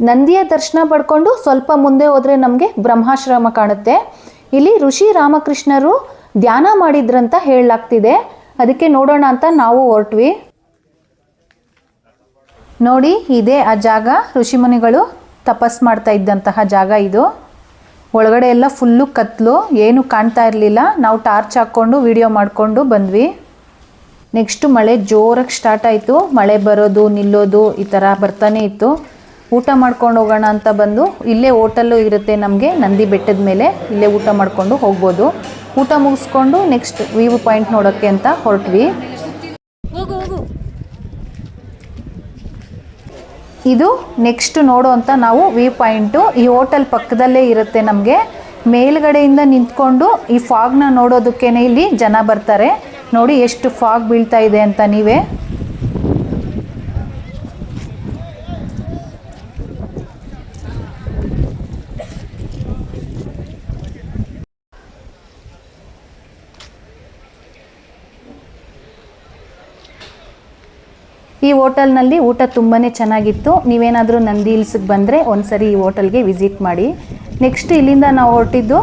S1: ನಂದಿಯ ದರ್ಶನ ಪಡ್ಕೊಂಡು ಸ್ವಲ್ಪ ಮುಂದೆ ಹೋದರೆ ನಮಗೆ ಬ್ರಹ್ಮಾಶ್ರಮ ಕಾಣುತ್ತೆ. ಇಲ್ಲಿ ಋಷಿ ರಾಮಕೃಷ್ಣರು ಧ್ಯಾನ ಮಾಡಿದ್ರಂತ ಹೇಳಲಾಗ್ತಿದೆ. ಅದಕ್ಕೆ ನೋಡೋಣ ಅಂತ ನಾವು ಹೊರಟ್ವಿ. ನೋಡಿ, ಇದೇ ಆ ಜಾಗ. ಋಷಿಮುನಿಗಳು ತಪಸ್ ಮಾಡ್ತಾ ಇದ್ದಂತಹ ಜಾಗ ಇದು. ಒಳಗಡೆ ಎಲ್ಲ ಫುಲ್ಲು ಕತ್ಲು, ಏನು ಕಾಣ್ತಾ ಇರಲಿಲ್ಲ. ನಾವು ಟಾರ್ಚ್ ಹಾಕ್ಕೊಂಡು, ವಿಡಿಯೋ ಮಾಡಿಕೊಂಡು ಬಂದ್ವಿ. ನೆಕ್ಸ್ಟು ಮಳೆ ಜೋರಾಗಿ ಸ್ಟಾರ್ಟ್ ಆಯಿತು. ಮಳೆ ಬರೋದು, ನಿಲ್ಲೋದು ಈ ಥರ ಬರ್ತಾನೆ ಇತ್ತು. ಊಟ ಮಾಡ್ಕೊಂಡು ಹೋಗೋಣ ಅಂತ ಬಂದು ಇಲ್ಲೇ ಹೋಟೆಲ್ಲು ಇರುತ್ತೆ ನಮಗೆ, ನಂದಿ ಬೆಟ್ಟದ ಮೇಲೆ. ಇಲ್ಲೇ ಊಟ ಮಾಡಿಕೊಂಡು ಹೋಗ್ಬೋದು. ಊಟ ಮುಗಿಸ್ಕೊಂಡು ನೆಕ್ಸ್ಟ್ ವ್ಯೂ ಪಾಯಿಂಟ್ ನೋಡೋಕ್ಕೆ ಅಂತ ಹೊರಟ್ವಿ. ಇದು ನೆಕ್ಸ್ಟ್ ನೋಡೋ ಅಂತ ನಾವು ವ್ಯೂ ಪಾಯಿಂಟು ಈ ಹೋಟೆಲ್ ಪಕ್ಕದಲ್ಲೇ ಇರುತ್ತೆ ನಮಗೆ. ಮೇಲ್ಗಡೆಯಿಂದ ನಿಂತ್ಕೊಂಡು ಈ ಫಾಗ್ನ ನೋಡೋದಕ್ಕೇನೆ ಇಲ್ಲಿ ಜನ ಬರ್ತಾರೆ. ನೋಡಿ ಎಷ್ಟು ಫಾಗ್ ಬೀಳ್ತಾ ಇದೆ ಅಂತ ನೀವೇ. ಈ ಹೋಟೆಲ್ನಲ್ಲಿ ಊಟ ತುಂಬಾ ಚೆನ್ನಾಗಿತ್ತು. ನೀವೇನಾದರೂ ನಂದಿ ಹಿಲ್ಸ್ಗೆ ಬಂದರೆ ಒಂದ್ಸರಿ ಈ ಹೋಟೆಲ್ಗೆ ವಿಸಿಟ್ ಮಾಡಿ. ನೆಕ್ಸ್ಟ್ ಇಲ್ಲಿಂದ ನಾವು ಹೊರಟಿದ್ದು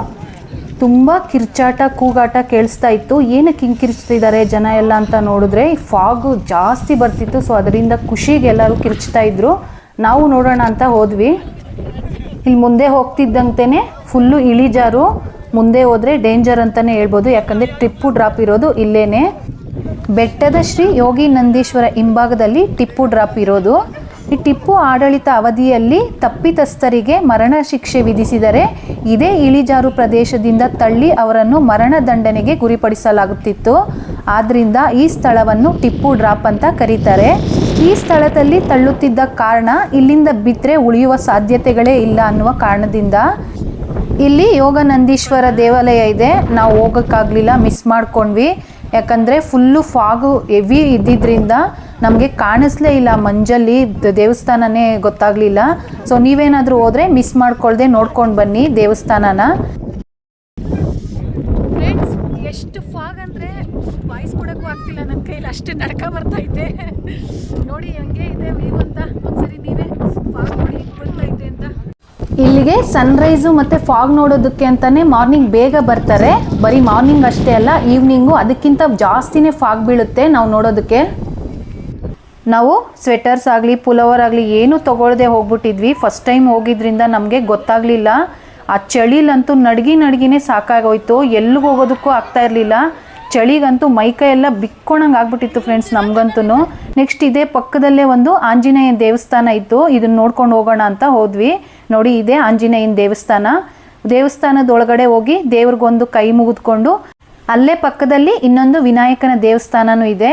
S1: ತುಂಬ ಕಿರ್ಚಾಟ, ಕೂಗಾಟ ಕೇಳಿಸ್ತಾ ಇತ್ತು. ಏನಕ್ಕೆ ಹಿಂಗೆ ಕಿರ್ಚ್ತಿದ್ದಾರೆ ಜನ ಎಲ್ಲ ಅಂತ ನೋಡಿದ್ರೆ ಫಾಗು ಜಾಸ್ತಿ ಬರ್ತಿತ್ತು. ಸೊ ಅದರಿಂದ ಖುಷಿಗೆ ಎಲ್ಲರೂ ಕಿರ್ಚ್ತಾ ಇದ್ರು. ನಾವು ನೋಡೋಣ ಅಂತ ಹೋದ್ವಿ. ಇಲ್ಲಿ ಮುಂದೆ ಹೋಗ್ತಿದ್ದಂತೆಯೇ ಫುಲ್ಲು ಇಳಿಜಾರು. ಮುಂದೆ ಹೋದರೆ ಡೇಂಜರ್ ಅಂತಲೇ ಹೇಳ್ಬೋದು. ಯಾಕಂದರೆ ಟ್ರಿಪ್ಪು ಡ್ರಾಪ್ ಇರೋದು ಇಲ್ಲೇನೆ. ಬೆಟ್ಟದ ಶ್ರೀ ಯೋಗಿ ನಂದೀಶ್ವರ ಹಿಂಭಾಗದಲ್ಲಿ ಟಿಪ್ಪು ಡ್ರಾಪ್ ಇರೋದು. ಈ ಟಿಪ್ಪು ಆಡಳಿತ ಅವಧಿಯಲ್ಲಿ ತಪ್ಪಿತಸ್ಥರಿಗೆ ಮರಣ ಶಿಕ್ಷೆ ವಿಧಿಸಿದರೆ ಇದೇ ಇಳಿಜಾರು ಪ್ರದೇಶದಿಂದ ತಳ್ಳಿ ಅವರನ್ನು ಮರಣ ದಂಡನೆಗೆ ಗುರಿಪಡಿಸಲಾಗುತ್ತಿತ್ತು. ಆದ್ದರಿಂದ ಈ ಸ್ಥಳವನ್ನು ಟಿಪ್ಪು ಡ್ರಾಪ್ ಅಂತ ಕರೀತಾರೆ. ಈ ಸ್ಥಳದಲ್ಲಿ ತಳ್ಳುತ್ತಿದ್ದ ಕಾರಣ ಇಲ್ಲಿಂದ ಬಿದ್ದರೆ ಉಳಿಯುವ ಸಾಧ್ಯತೆಗಳೇ ಇಲ್ಲ ಅನ್ನುವ ಕಾರಣದಿಂದ. ಇಲ್ಲಿ ಯೋಗನಂದೀಶ್ವರ ದೇವಾಲಯ ಇದೆ. ನಾವು ಹೋಗೋಕ್ಕಾಗಲಿಲ್ಲ, ಮಿಸ್ ಮಾಡ್ಕೊಂಡ್ವಿ. ಯಾಕಂದರೆ ಫುಲ್ಲು ಫಾಗು ಹೆವಿ ಇದ್ದಿದ್ದರಿಂದ ನಮಗೆ ಕಾಣಿಸ್ಲೇ ಇಲ್ಲ ಮಂಜಲ್ಲಿ ದೇವಸ್ಥಾನನೇ ಗೊತ್ತಾಗಲಿಲ್ಲ. ಸೊ ನೀವೇನಾದರೂ ಹೋದರೆ ಮಿಸ್ ಮಾಡ್ಕೊಳ್ದೆ ನೋಡ್ಕೊಂಡು ಬನ್ನಿ ದೇವಸ್ಥಾನನ.
S2: ಎಷ್ಟು ಫಾಗ್ ಅಂದರೆ ವಾಯ್ಸ್ ಕೊಡೋಕ್ಕೂ ಆಗ್ತಿಲ್ಲ ನನ್ನ ಕೈಲಿ, ಅಷ್ಟು ನಡ್ಕ ಬರ್ತಾ ಇದ್ದೆ ನೋಡಿ, ಹಂಗೆ ಇದೆ ವ್ಯೂ ಅಂತ. ಒಂದ್ಸರಿ ನೀವೇ ಫಾಗ್ ನೋಡಿ ಹೆಂಗ್ ಬರ್ತಾ ಇದೆ ಅಂತ
S1: ಇಲ್ಲಿಗೆ ಸನ್ರೈಸು ಮತ್ತು ಫಾಗ್ ನೋಡೋದಕ್ಕೆ ಅಂತಲೇ ಮಾರ್ನಿಂಗ್ ಬೇಗ ಬರ್ತಾರೆ. ಬರೀ ಮಾರ್ನಿಂಗ್ ಅಷ್ಟೇ ಅಲ್ಲ ಈವ್ನಿಂಗು ಅದಕ್ಕಿಂತ ಜಾಸ್ತಿನೇ ಫಾಗ್ ಬೀಳುತ್ತೆ ನಾವು ನೋಡೋದಕ್ಕೆ. ನಾವು ಸ್ವೆಟರ್ಸ್ ಆಗಲಿ ಪುಲವರ್ ಆಗಲಿ ಏನೂ ತೊಗೊಳ್ದೆ ಹೋಗ್ಬಿಟ್ಟಿದ್ವಿ. ಫಸ್ಟ್ ಟೈಮ್ ಹೋಗಿದ್ರಿಂದ ನಮಗೆ ಗೊತ್ತಾಗಲಿಲ್ಲ. ಆ ಚಳಿಲಂತೂ ನಡ್ಗಿ ನಡ್ಗಿನೇ ಸಾಕಾಗೋಯ್ತು. ಎಲ್ಲಿಗೆ ಹೋಗೋದಕ್ಕೂ ಆಗ್ತಾ ಇರಲಿಲ್ಲ. ಚಳಿಗಂತೂ ಮೈಕೈ ಎಲ್ಲ ಬಿಕ್ಕೊಳಂಗೆ ಆಗ್ಬಿಟ್ಟಿತ್ತು ಫ್ರೆಂಡ್ಸ್ ನಮಗಂತೂ ನೆಕ್ಸ್ಟ್ ಇದೇ ಪಕ್ಕದಲ್ಲೇ ಒಂದು ಆಂಜನೇಯ ದೇವಸ್ಥಾನ ಇತ್ತು. ಇದನ್ನ ನೋಡ್ಕೊಂಡು ಹೋಗೋಣ ಅಂತ ಹೋದ್ವಿ. ನೋಡಿ, ಇದೇ ಆಂಜನೇಯನ ದೇವಸ್ಥಾನ. ದೇವಸ್ಥಾನದ ಒಳಗಡೆ ಹೋಗಿ ದೇವ್ರಿಗೊಂದು ಕೈ ಮುಗಿದ್ಕೊಂಡು ಅಲ್ಲೇ ಪಕ್ಕದಲ್ಲಿ ಇನ್ನೊಂದು ವಿನಾಯಕನ ದೇವಸ್ಥಾನನೂ ಇದೆ.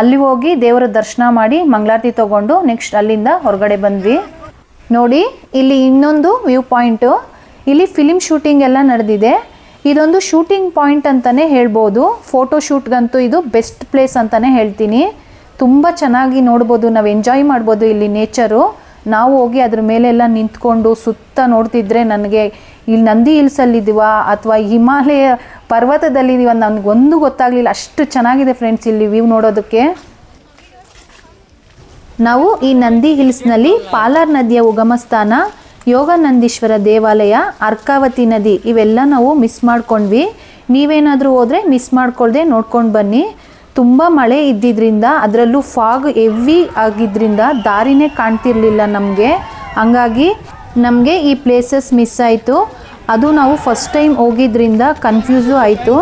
S1: ಅಲ್ಲಿ ಹೋಗಿ ದೇವರ ದರ್ಶನ ಮಾಡಿ ಮಂಗಳಾರತಿ ತಗೊಂಡು ನೆಕ್ಸ್ಟ್ ಅಲ್ಲಿಂದ ಹೊರಗಡೆ ಬಂದ್ವಿ. ನೋಡಿ, ಇಲ್ಲಿ ಇನ್ನೊಂದು ವ್ಯೂ ಪಾಯಿಂಟು ಇಲ್ಲಿ ಫಿಲಿಮ್ ಶೂಟಿಂಗ್ ಎಲ್ಲ ನಡೆದಿದೆ. ಇದೊಂದು ಶೂಟಿಂಗ್ ಪಾಯಿಂಟ್ ಅಂತಲೇ ಹೇಳ್ಬೋದು. ಫೋಟೋ ಶೂಟ್ಗಂತೂ ಇದು ಬೆಸ್ಟ್ ಪ್ಲೇಸ್ ಅಂತಲೇ ಹೇಳ್ತೀನಿ. ತುಂಬ ಚೆನ್ನಾಗಿ ನೋಡ್ಬೋದು, ನಾವು ಎಂಜಾಯ್ ಮಾಡ್ಬೋದು ಇಲ್ಲಿ ನೇಚರು ನಾವು ಹೋಗಿ ಅದ್ರ ಮೇಲೆಲ್ಲ ನಿಂತ್ಕೊಂಡು ಸುತ್ತ ನೋಡ್ತಿದ್ರೆ ನನಗೆ ಇಲ್ಲಿ ನಂದಿ ಹಿಲ್ಸಲ್ಲಿದ್ದೀವ ಅಥವಾ ಹಿಮಾಲಯ ಪರ್ವತದಲ್ಲಿದ್ದೀವ ನನಗೆ ಒಂದು ಗೊತ್ತಾಗಲಿಲ್ಲ. ಅಷ್ಟು ಚೆನ್ನಾಗಿದೆ ಫ್ರೆಂಡ್ಸ್ ಇಲ್ಲಿ ವ್ಯೂ ನೋಡೋದಕ್ಕೆ. ನಾವು ಈ ನಂದಿ ಹಿಲ್ಸ್ನಲ್ಲಿ ಪಾಲಾರ್ ನದಿಯ ಉಗಮ ಸ್ಥಾನ ಯೋಗಾನಂದೀಶ್ವರ ದೇವಾಲಯ, ಅರ್ಕಾವತಿ ನದಿ, ಇವೆಲ್ಲ ನಾವು ಮಿಸ್ ಮಾಡ್ಕೊಂಡ್ವಿ. ನೀವೇನಾದರೂ ಹೋದರೆ ಮಿಸ್ ಮಾಡ್ಕೊಳ್ದೆ ನೋಡ್ಕೊಂಡು ಬನ್ನಿ. ತುಂಬ ಮಳೆ ಇದ್ದಿದ್ದರಿಂದ ಅದರಲ್ಲೂ ಫಾಗ್ ಹೆವಿ ಆಗಿದ್ದರಿಂದ ದಾರಿನೇ ಕಾಣ್ತಿರ್ಲಿಲ್ಲ ನಮಗೆ. ಹಂಗಾಗಿ ನಮಗೆ ಈ ಪ್ಲೇಸಸ್ ಮಿಸ್ ಆಯಿತು. ಅದು ನಾವು ಫಸ್ಟ್ ಟೈಮ್ ಹೋಗಿದ್ದರಿಂದ ಕನ್ಫ್ಯೂಸು ಆಯಿತು.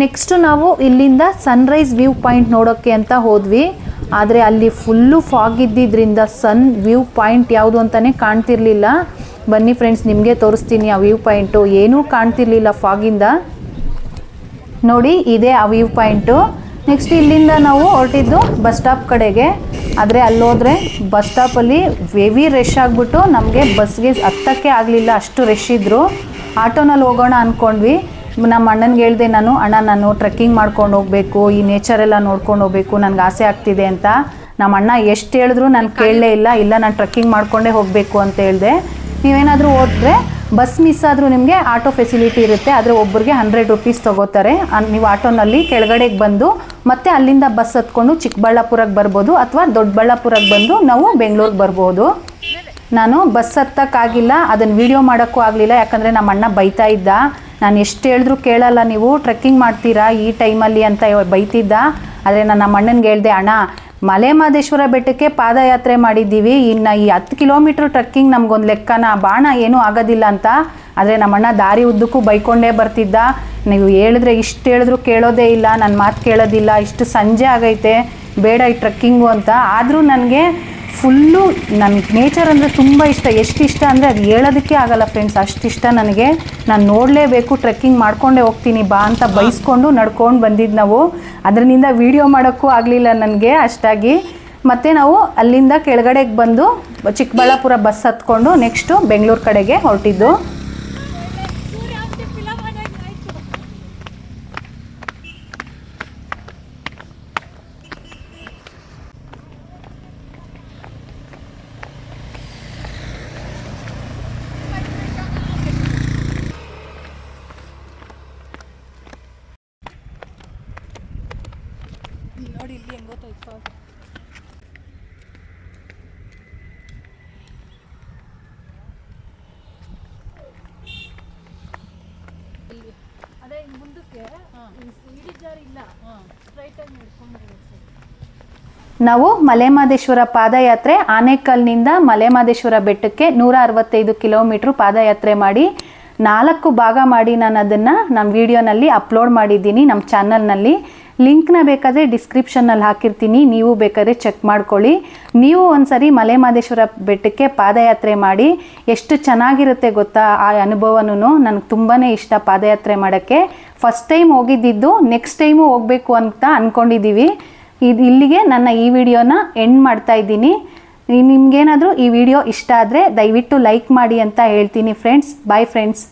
S1: ನೆಕ್ಸ್ಟು ನಾವು ಇಲ್ಲಿಂದ ಸನ್ರೈಸ್ ವ್ಯೂ ಪಾಯಿಂಟ್ ನೋಡೋಕ್ಕೆ ಅಂತ ಹೋದ್ವಿ. ಆದರೆ ಅಲ್ಲಿ ಫುಲ್ಲು ಫಾಗ್ ಇದ್ದಿದ್ದರಿಂದ ಸನ್ ವ್ಯೂ ಪಾಯಿಂಟ್ ಯಾವುದು ಅಂತಲೇ ಕಾಣ್ತಿರ್ಲಿಲ್ಲ. ಬನ್ನಿ ಫ್ರೆಂಡ್ಸ್ ನಿಮಗೆ ತೋರಿಸ್ತೀನಿ ಆ ವ್ಯೂ ಪಾಯಿಂಟು ಏನೂ ಕಾಣ್ತಿರ್ಲಿಲ್ಲ ಫಾಗಿಂದ ನೋಡಿ, ಇದೇ ಆ ವ್ಯೂ ಪಾಯಿಂಟು ನೆಕ್ಸ್ಟ್ ಇಲ್ಲಿಂದ ನಾವು ಹೊರಟಿದ್ದು ಬಸ್ ಸ್ಟಾಪ್ ಕಡೆಗೆ. ಆದರೆ ಅಲ್ಲೋದ್ರೆ ಬಸ್ ಸ್ಟಾಪಲ್ಲಿ ವೆವಿ ರಶ್ ಆಗಿಬಿಟ್ಟು ನಮಗೆ ಬಸ್ಗೆ ಹತ್ತಕ್ಕೆ ಆಗಲಿಲ್ಲ, ಅಷ್ಟು ರಶ್ ಇದ್ದರು ಆಟೋನಲ್ಲಿ ಹೋಗೋಣ ಅಂದ್ಕೊಂಡ್ವಿ ನಮ್ಮ ಅಣ್ಣನಿಗೆ ಹೇಳಿದೆ ನಾನು, ಅಣ್ಣ, ನಾನು ಟ್ರೆಕ್ಕಿಂಗ್ ಮಾಡ್ಕೊಂಡು ಹೋಗಬೇಕು, ಈ ನೇಚರೆಲ್ಲ ನೋಡ್ಕೊಂಡು ಹೋಗಬೇಕು, ನನಗೆ ಆಸೆ ಆಗ್ತಿದೆ ಅಂತ. ನಮ್ಮ ಅಣ್ಣ ಎಷ್ಟು ಹೇಳಿದ್ರು ನಾನು ಕೇಳಲೇ ಇಲ್ಲ ಇಲ್ಲ, ನಾನು ಟ್ರೆಕ್ಕಿಂಗ್ ಮಾಡ್ಕೊಂಡೇ ಹೋಗಬೇಕು, ಅಂತ ಹೇಳಿದೆ. ನೀವೇನಾದರೂ ಹೋದ್ರೆ ಬಸ್ ಮಿಸ್ ಆದರೂ ನಿಮಗೆ ಆಟೋ ಫೆಸಿಲಿಟಿ ಇರುತ್ತೆ, ಆದರೆ ಒಬ್ಬರಿಗೆ ಹಂಡ್ರೆಡ್ ರುಪೀಸ್ ತೊಗೋತಾರೆ. ನೀವು ಆಟೋನಲ್ಲಿ ಕೆಳಗಡೆಗೆ ಬಂದು ಮತ್ತೆ ಅಲ್ಲಿಂದ ಬಸ್ ಹತ್ಕೊಂಡು ಚಿಕ್ಕಬಳ್ಳಾಪುರಕ್ಕೆ ಬರ್ಬೋದು ಅಥವಾ ದೊಡ್ಡಬಳ್ಳಾಪುರಕ್ಕೆ ಬಂದು ನಾವು ಬೆಂಗಳೂರಿಗೆ ಬರ್ಬೋದು. ನಾನು ಬಸ್ ಹತ್ತಕ್ಕಾಗಿಲ್ಲ ಅದನ್ನು ವಿಡಿಯೋ ಮಾಡೋಕ್ಕೂ ಆಗಲಿಲ್ಲ, ಯಾಕಂದರೆ ನಮ್ಮ ಅಣ್ಣ ಬೈತಾ ಇದ್ದ. ನಾನು ಎಷ್ಟು ಹೇಳಿದ್ರು ಕೇಳಲ್ಲ, ನೀವು ಟ್ರೆಕ್ಕಿಂಗ್ ಮಾಡ್ತೀರಾ ಈ ಟೈಮಲ್ಲಿ ಅಂತ ಬೈತಿದ್ದ. ಆದರೆ ನಾನು ನಮ್ಮ ಅಣ್ಣನಿಗೆ ಹೇಳಿದೆ, ಅಣ್ಣ ಮಲೆ ಮಹದೇಶ್ವರ ಬೆಟ್ಟಕ್ಕೆ ಪಾದಯಾತ್ರೆ ಮಾಡಿದ್ದೀವಿ. ಇನ್ನು ಈ ಹತ್ತು ಕಿಲೋಮೀಟ್ರ್ ಟ್ರೆಕ್ಕಿಂಗ್ ನಮಗೊಂದು ಲೆಕ್ಕನ ಬಾಣ ಏನೂ ಆಗೋದಿಲ್ಲ ಅಂತ. ಆದರೆ ನಮ್ಮಣ್ಣ ದಾರಿ ಉದ್ದಕ್ಕೂ ಬೈಕೊಂಡೇ ಬರ್ತಿದ್ದ. ನೀವು ಹೇಳಿದ್ರೆ ಇಷ್ಟು ಹೇಳಿದ್ರು ಕೇಳೋದೇ ಇಲ್ಲ ನನ್ನ ಮಾತು ಕೇಳೋದಿಲ್ಲ, ಇಷ್ಟು ಸಂಜೆ ಆಗೈತೆ, ಬೇಡ ಈ ಟ್ರೆಕ್ಕಿಂಗು ಅಂತ. ಆದರೂ ನನಗೆ ಫುಲ್ಲು ನನಗೆ ನೇಚರ್ ಅಂದರೆ ತುಂಬ ಇಷ್ಟ. ಎಷ್ಟು ಇಷ್ಟ ಅಂದರೆ ಅದು ಹೇಳೋದಕ್ಕೆ ಆಗಲ್ಲ ಫ್ರೆಂಡ್ಸ್ ಅಷ್ಟಿಷ್ಟ ನನಗೆ. ನಾನು ನೋಡಲೇಬೇಕು ಟ್ರೆಕ್ಕಿಂಗ್ ಮಾಡ್ಕೊಂಡೇ ಹೋಗ್ತೀನಿ ಬಾ ಅಂತ ಬೈಸ್ಕೊಂಡು ನಡ್ಕೊಂಡು ಬಂದಿದ್ದು ನಾವು. ಅದರಿಂದ ವೀಡಿಯೋ ಮಾಡೋಕ್ಕೂ ಆಗಲಿಲ್ಲ ನನಗೆ ಅಷ್ಟಾಗಿ. ಮತ್ತು ನಾವು ಅಲ್ಲಿಂದ ಕೆಳಗಡೆಗೆ ಬಂದು ಚಿಕ್ಕಬಳ್ಳಾಪುರ ಬಸ್ ಹತ್ಕೊಂಡು ನೆಕ್ಸ್ಟು ಬೆಂಗಳೂರು ಕಡೆಗೆ ಹೊರಟಿದ್ದು
S2: ನೋಡಿ ಇಲ್ಲಿ ಹೆಂಗ್ ಗೊತ್ತಾಯ್ತು ಅದೇ ಹಿಂಗ್ ಮುಂದಕ್ಕೆ ಇಡೀ ಜಾರಿ ಇಲ್ಲ ಸ್ಟ್ರೈಟ್ ಆಗಿ ನಡ್ಕೊಂಡು ಹೋಗ್ಬೇಕು ಸರ್
S1: ನಾವು ಮಲೆಮಾದೇಶ್ವರ ಪಾದಯಾತ್ರೆ ಆನೇಕಲ್ನಿಂದ ಮಲೆಮಾದೇಶ್ವರ ಬೆಟ್ಟಕ್ಕೆ ನೂರ ಅರವತ್ತೈದು ಕಿಲೋಮೀಟ್ರ್ ಪಾದಯಾತ್ರೆ ಮಾಡಿ ನಾಲ್ಕು ಭಾಗ ಮಾಡಿ ನಾನು ಅದನ್ನು ನಮ್ಮ ವಿಡಿಯೋನಲ್ಲಿ ಅಪ್ಲೋಡ್ ಮಾಡಿದ್ದೀನಿ ನಮ್ಮ ಚಾನಲ್ನಲ್ಲಿ. ಲಿಂಕ್ನ ಬೇಕಾದರೆ ಡಿಸ್ಕ್ರಿಪ್ಷನ್ನಲ್ಲಿ ಹಾಕಿರ್ತೀನಿ, ನೀವು ಬೇಕಾದ್ರೆ ಚೆಕ್ ಮಾಡ್ಕೊಳ್ಳಿ. ನೀವು ಒಂದ್ಸರಿ ಮಲೆಮಾದೇಶ್ವರ ಬೆಟ್ಟಕ್ಕೆ ಪಾದಯಾತ್ರೆ ಮಾಡಿ ಎಷ್ಟು ಚೆನ್ನಾಗಿರುತ್ತೆ ಗೊತ್ತಾ ಆ ಅನುಭವನೂ ನನಗೆ ತುಂಬಾ ಇಷ್ಟ ಪಾದಯಾತ್ರೆ ಮಾಡೋಕ್ಕೆ. ಫಸ್ಟ್ ಟೈಮ್ ಹೋಗಿದ್ದಿದ್ದು ನೆಕ್ಸ್ಟ್ ಟೈಮು ಹೋಗಬೇಕು ಅಂತ ಅಂದ್ಕೊಂಡಿದ್ದೀವಿ ಇದು ಇಲ್ಲಿಗೆ ನನ್ನ ಈ ವಿಡಿಯೋನ ಎಂಡ್ ಮಾಡ್ತಾ ಇದ್ದೀನಿ. ನಿಮಗೇನಾದರೂ ಈ ವಿಡಿಯೋ ಇಷ್ಟ ಆದರೆ ದಯವಿಟ್ಟು ಲೈಕ್ ಮಾಡಿ ಅಂತ ಹೇಳ್ತೀನಿ ಫ್ರೆಂಡ್ಸ್ ಬಾಯ್ ಫ್ರೆಂಡ್ಸ್